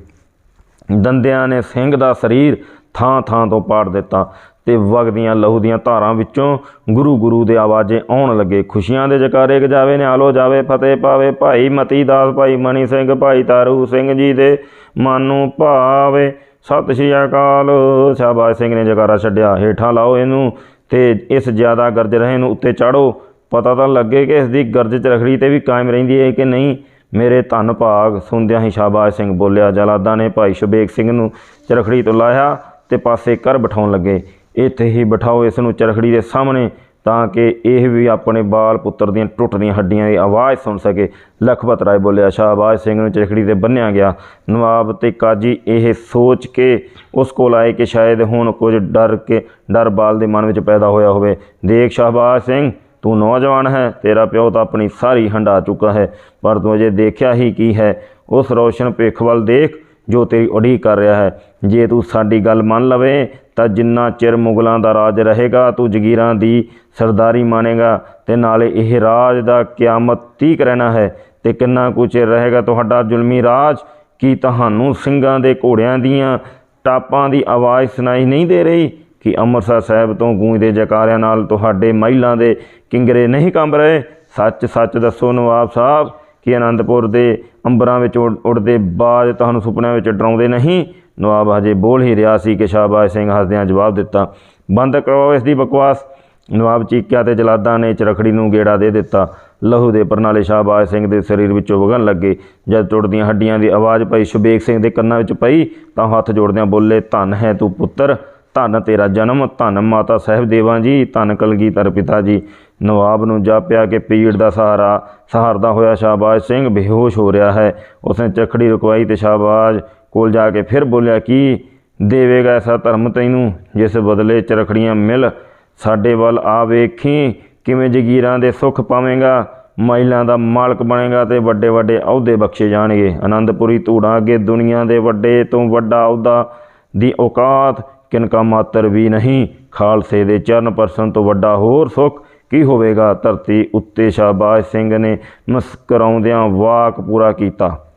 S1: ਦੰਦਿਆਂ ਨੇ ਸਿੰਘ ਦਾ ਸਰੀਰ ਥਾਂ ਥਾਂ ਤੋਂ ਪਾੜ ਦਿੱਤਾ। ਤੇ ਵਗਦੀਆਂ ਲਹੂ ਦੀਆਂ ਧਾਰਾਂ ਵਿੱਚੋਂ ਗੁਰੂ ਗੁਰੂ ਦੇ ਆਵਾਜ਼ੇ ਆਉਣ ਲੱਗੇ। ਖੁਸ਼ੀਆਂ ਦੇ ਜਕਾਰੇ ਗਜਾਵੇ ਨੇ ਆਲੋ ਜਾਵੇ, ਫਤਿਹ ਪਾਵੇ। ਭਾਈ ਮਤੀ ਦਾਸ, ਭਾਈ ਮਣੀ ਸਿੰਘ, ਭਾਈ ਤਾਰੂ ਸਿੰਘ ਜੀ ਦੇ ਮਨ ਨੂੰ ਭਾਵੇ। ਸਤਿ ਸ਼੍ਰੀ ਅਕਾਲ। ਸ਼ਾਬਾਸ਼ ਸਿੰਘ ਨੇ ਜਕਾਰਾ ਛੱਡਿਆ। ਹੇਠਾਂ ਲਾਓ ਇਹਨੂੰ ਤੇ ਇਸ ਜ਼ਿਆਦਾ ਗਰਜ ਰਹੇ ਨੂੰ ਉੱਤੇ ਚਾੜੋ। ਪਤਾ ਤਾਂ ਲੱਗੇ ਕਿ ਇਸ ਦੀ ਗਰਜ ਚਰਖੜੀ ਤੇ ਵੀ ਕਾਇਮ ਰਹਿੰਦੀ ਹੈ ਕਿ ਨਹੀਂ। ਮੇਰੇ ਧੰਨ ਭਾਗ, ਸੁਣਦਿਆਂ ਹੀ ਸ਼ਾਬਾਸ਼ ਸਿੰਘ ਬੋਲਿਆ, ਜਲਾਦਾਂ ਨੇ ਭਾਈ ਸ਼ਬੇਕ ਸਿੰਘ ਨੂੰ ਚਰਖੜੀ ਤੋਂ ਲਾਇਆ ਤੇ ਪਾਸੇ ਕਰ ਬਿਠਾਉਣ ਲੱਗੇ। ਇੱਥੇ ਹੀ ਬਿਠਾਓ ਇਸ ਨੂੰ ਚਰਖੜੀ ਦੇ ਸਾਹਮਣੇ ਤਾਂ ਕਿ ਇਹ ਵੀ ਆਪਣੇ ਬਾਲ ਪੁੱਤਰ ਦੀਆਂ ਟੁੱਟਦੀਆਂ ਹੱਡੀਆਂ ਦੀ ਆਵਾਜ਼ ਸੁਣ ਸਕੇ। ਲਖਪਤ ਰਾਏ ਬੋਲਿਆ, ਸ਼ਾਹਬਾਜ਼ ਸਿੰਘ ਨੂੰ ਚਰਖੜੀ ਤੇ ਬੰਨਿਆ ਗਿਆ। ਨਵਾਬ ਤੇ ਕਾਜੀ ਇਹ ਸੋਚ ਕੇ ਉਸ ਕੋਲ ਆਏ ਕਿ ਸ਼ਾਇਦ ਹੁਣ ਕੁਝ ਡਰ ਕੇ, ਡਰ ਬਾਲ ਦੇ ਮਨ ਵਿੱਚ ਪੈਦਾ ਹੋਇਆ ਹੋਵੇ। ਦੇਖ ਸ਼ਾਹਬਾਜ਼ ਸਿੰਘ, ਤੂੰ ਨੌਜਵਾਨ ਹੈ, ਤੇਰਾ ਪਿਓ ਤਾਂ ਆਪਣੀ ਸਾਰੀ ਹੰਡਾ ਚੁੱਕਾ ਹੈ, ਪਰ ਤੂੰ ਅਜੇ ਦੇਖਿਆ ਹੀ ਕੀ ਹੈ? ਉਸ ਰੌਸ਼ਨ ਭੇਖ ਵੱਲ ਦੇਖ, ਜੋ ਤੇਰੀ ਉਡੀਕ ਕਰ ਰਿਹਾ ਹੈ। ਜੇ ਤੂੰ ਸਾਡੀ ਗੱਲ ਮੰਨ ਲਵੇ ਤਾਂ ਜਿੰਨਾ ਚਿਰ ਮੁਗਲਾਂ ਦਾ ਰਾਜ ਰਹੇਗਾ, ਤੂੰ ਜਗੀਰਾਂ ਦੀ ਸਰਦਾਰੀ ਮਾਨੇਗਾ। ਤੇ ਨਾਲੇ ਇਹ ਰਾਜ ਦਾ ਕਿਆਮਤ ਤੀਕ ਰਹਿਣਾ ਹੈ ਤੇ ਕਿੰਨਾ ਕੁ ਚਿਰ ਰਹੇਗਾ ਤੁਹਾਡਾ ਜ਼ੁਲਮੀ ਰਾਜ? ਕੀ ਤੁਹਾਨੂੰ ਸਿੰਘਾਂ ਦੇ ਘੋੜਿਆਂ ਦੀਆਂ ਟਾਪਾਂ ਦੀ ਆਵਾਜ਼ ਸੁਣਾਈ ਨਹੀਂ ਦੇ ਰਹੀ? ਕਿ ਅੰਮ੍ਰਿਤਸਰ ਸਾਹਿਬ ਤੋਂ ਗੂੰਜਦੇ ਜਕਾਰਿਆਂ ਨਾਲ ਤੁਹਾਡੇ ਮਹਿਲਾਂ ਦੇ ਕਿੰਗਰੇ ਨਹੀਂ ਕੰਬ ਰਹੇ? ਸੱਚ ਸੱਚ ਦੱਸੋ ਨਵਾਬ ਸਾਹਿਬ, ਕਿ ਅਨੰਦਪੁਰ ਦੇ ਅੰਬਰਾਂ ਵਿੱਚ ਉੱਡ- ਉੱਡਦੇ ਬਾਜ ਤੁਹਾਨੂੰ ਸੁਪਨਿਆਂ ਵਿੱਚ ਡਰਾਉਂਦੇ ਨਹੀਂ? ਨਵਾਬ ਹਜੇ ਬੋਲ ਹੀ ਰਿਹਾ ਸੀ ਕਿ ਸ਼ਾਹਬਾਜ਼ ਸਿੰਘ ਹੱਸਦਿਆਂ ਜਵਾਬ ਦਿੱਤਾ, ਬੰਦ ਕਰਵਾਓ ਇਸ ਦੀ ਬਕਵਾਸ। ਨਵਾਬ ਚੀਕਿਆ ਤੇ ਜਲਾਦਾਂ ਨੇ ਚਰਖੜੀ ਨੂੰ ਗੇੜਾ ਦੇ ਦਿੱਤਾ। ਲਹੂ ਦੇ ਪਰਨਾਲੇ ਸ਼ਾਹਬਾਜ਼ ਸਿੰਘ ਦੇ ਸਰੀਰ ਵਿੱਚੋਂ ਵਗਣ ਲੱਗੇ। ਜਦ ਟੁੱਟਦੀਆਂ ਹੱਡੀਆਂ ਦੀ ਆਵਾਜ਼ ਪਈ ਸ਼ਬੇਕ ਸਿੰਘ ਦੇ ਕੰਨਾਂ ਵਿੱਚ ਪਈ, ਤਾਂ ਹੱਥ ਜੋੜਦਿਆਂ ਬੋਲੇ, ਧੰਨ ਹੈ ਤੂੰ ਪੁੱਤਰ, ਧੰਨ ਤੇਰਾ ਜਨਮ, ਧੰਨ ਮਾਤਾ ਸਾਹਿਬ ਦੇਵਾਂ ਜੀ, ਧੰਨ ਕਲਗੀਧਰ ਪਿਤਾ ਜੀ। ਨਵਾਬ ਨੂੰ ਜਾਪਿਆ ਕਿ ਪੀੜ ਦਾ ਸਹਾਰਾ, ਸਹਾਰਦਾ ਹੋਇਆ ਸ਼ਾਹਬਾਜ਼ ਸਿੰਘ ਬੇਹੋਸ਼ ਹੋ ਰਿਹਾ ਹੈ। ਉਸਨੇ ਚਰਖੜੀ ਰੁਕਵਾਈ ਤੇ ਸ਼ਾਹਬਾਜ਼ ਕੋਲ ਜਾ ਕੇ ਫਿਰ ਬੋਲਿਆ ਕੀ ਦੇਵੇਗਾ ਐਸਾ ਧਰਮ ਤੈਨੂੰ, ਜਿਸ ਬਦਲੇ ਚਰਖੜੀਆਂ ਮਿਲ, ਸਾਡੇ ਵੱਲ ਆ ਵੇਖੀ, ਕਿਵੇਂ ਜਗੀਰਾਂ ਦੇ ਸੁੱਖ ਪਾਵੇਂਗਾ, ਮਹਿਲਾਂ ਦਾ ਮਾਲਕ ਬਣੇਗਾ ਤੇ ਵੱਡੇ ਵੱਡੇ ਅਹੁਦੇ ਬਖਸ਼ੇ ਜਾਣਗੇ। ਆਨੰਦਪੁਰੀ ਧੂੜਾਂ ਅੱਗੇ ਦੁਨੀਆ ਦੇ ਵੱਡੇ ਤੋਂ ਵੱਡਾ ਅਹੁਦਾ ਦੀ ਔਕਾਤ ਕਿਨਕਾ ਮਾਤਰ ਵੀ ਨਹੀਂ। ਖਾਲਸੇ ਦੇ ਚਰਨ ਪਰਸਨ ਤੋਂ ਵੱਡਾ ਹੋਰ ਸੁੱਖ ਕੀ ਹੋਵੇਗਾ? ਧਰਤੀ ਉੱਤੇ ਸ਼ਾਬਾਸ਼ ਸਿੰਘ ਨੇ ਮੁਸਕਰਾਉਂਦਿਆਂ ਵਾਕ ਪੂਰਾ ਕੀਤਾ।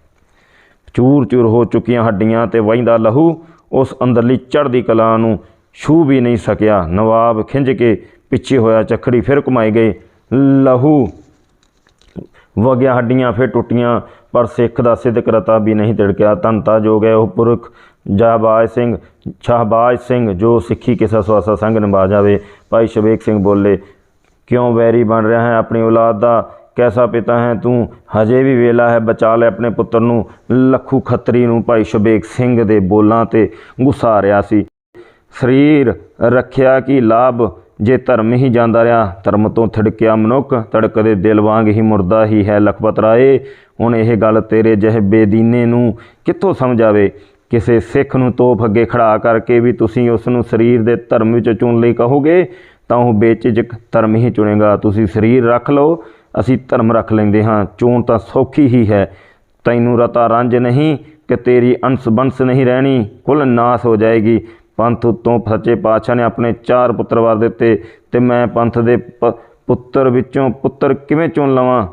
S1: ਚੂਰ ਚੂਰ ਹੋ ਚੁੱਕੀਆਂ ਹੱਡੀਆਂ ਤੇ ਵਹਿੰਦਾ ਲਹੂ, ਉਸ ਅੰਦਰਲੀ ਚੜ੍ਹਦੀ ਕਲਾ ਨੂੰ ਛੂ ਵੀ ਨਹੀਂ ਸਕਿਆ। ਨਵਾਬ ਖਿੰਝ ਕੇ ਪਿੱਛੇ ਹੋਇਆ, ਚੱਖੜੀ ਫਿਰ ਘੁਮਾਈ ਗਈ। ਲਹੂ। ਵਗਿਆ ਹੱਡੀਆਂ ਫਿਰ ਟੁੱਟੀਆਂ, ਪਰ ਸਿੱਖ ਦਾ ਸਿੱਧਕ ਰਤਾ ਵੀ ਨਹੀਂ ਤਿੜਕਿਆ। ਤਨਤਾ ਜੋ ਗਏ ਉਹ ਪੁਰਖ। ਜਹਬਾਜ ਸਿੰਘ, ਸ਼ਾਹਬਾਜ਼ ਸਿੰਘ, ਜੋ ਸਿੱਖੀ ਕਿਸਾ ਸਵਾਸਾ ਸੰਗ ਨਿਭਾ ਜਾਵੇ। ਭਾਈ ਸ਼ਬੇਕ ਸਿੰਘ ਬੋਲੇ, ਕਿਉਂ ਵੈਰੀ ਬਣ ਰਿਹਾ ਹੈ ਆਪਣੀ ਔਲਾਦ ਦਾ? ਕੈਸਾ ਪਿਤਾ ਹੈ ਤੂੰ? ਹਜੇ ਵੀ ਵੇਲਾ ਹੈ, ਬਚਾ ਲੈ ਆਪਣੇ ਪੁੱਤਰ ਨੂੰ। ਲੱਖੂ ਖੱਤਰੀ ਨੂੰ ਭਾਈ ਸ਼ਬੇਕ ਸਿੰਘ ਦੇ ਬੋਲਾਂ ਤੇ ਗੁੱਸਾ ਆ ਰਿਹਾ ਸੀ। ਸਰੀਰ ਰੱਖਿਆ ਕੀ ਲਾਭ? ਜੇ ਧਰਮ ਹੀ ਜਾਂਦਾ ਰਿਹਾ, ਧਰਮ ਤੋਂ ਥੜਕਿਆ ਮਨੁੱਖ। ਤੜਕਦੇ ਦਿਲ ਵਾਂਗ ਹੀ ਮੁਰਦਾ ਹੀ ਹੈ ਲਖਪਤ ਰਾਏ। ਹੁਣ ਇਹ ਗੱਲ ਤੇਰੇ ਜਿਹੇ ਬੇਦੀਨੇ ਨੂੰ ਕਿੱਥੋਂ ਸਮਝ ਆਵੇ? ਕਿਸੇ ਸਿੱਖ ਨੂੰ ਤੋਪ ਅੱਗੇ ਖੜਾ ਕਰਕੇ ਵੀ ਤੁਸੀਂ ਉਸ ਨੂੰ ਸਰੀਰ ਦੇ ਧਰਮ ਵਿੱਚ ਚੁਣ ਲਈ ਕਹੋਗੇ, ਤਾਂ ਉਹ ਬੇਚਿਜਕ ਧਰਮ ਹੀ ਚੁਣੇਗਾ। ਤੁਸੀਂ ਸਰੀਰ ਰੱਖ ਲਓ ਅਸੀਂ ਧਰਮ ਰੱਖ ਲੈਂਦੇ ਹਾਂ, ਚੋਣ ਤਾਂ ਸੌਖੀ ਹੀ ਹੈ। ਤੈਨੂੰ ਰਤਾ ਰੰਜ ਨਹੀਂ ਕਿ ਤੇਰੀ ਅੰਸ ਬੰਸ ਨਹੀਂ ਰਹਿਣੀ, ਕੁੱਲ ਨਾਸ ਹੋ ਜਾਏਗੀ। ਪੰਥ ਤੋਂ ਸੱਚੇ ਪਾਤਸ਼ਾਹ ਨੇ ਆਪਣੇ ਚਾਰ ਪੁੱਤਰ ਵਾਰ ਦਿੱਤੇ ਤੇ ਮੈਂ ਪੰਥ ਦੇ ਪ- ਪੁੱਤਰ ਵਿੱਚੋਂ ਪੁੱਤਰ ਕਿਵੇਂ ਚੁਣ ਲਵਾਂ?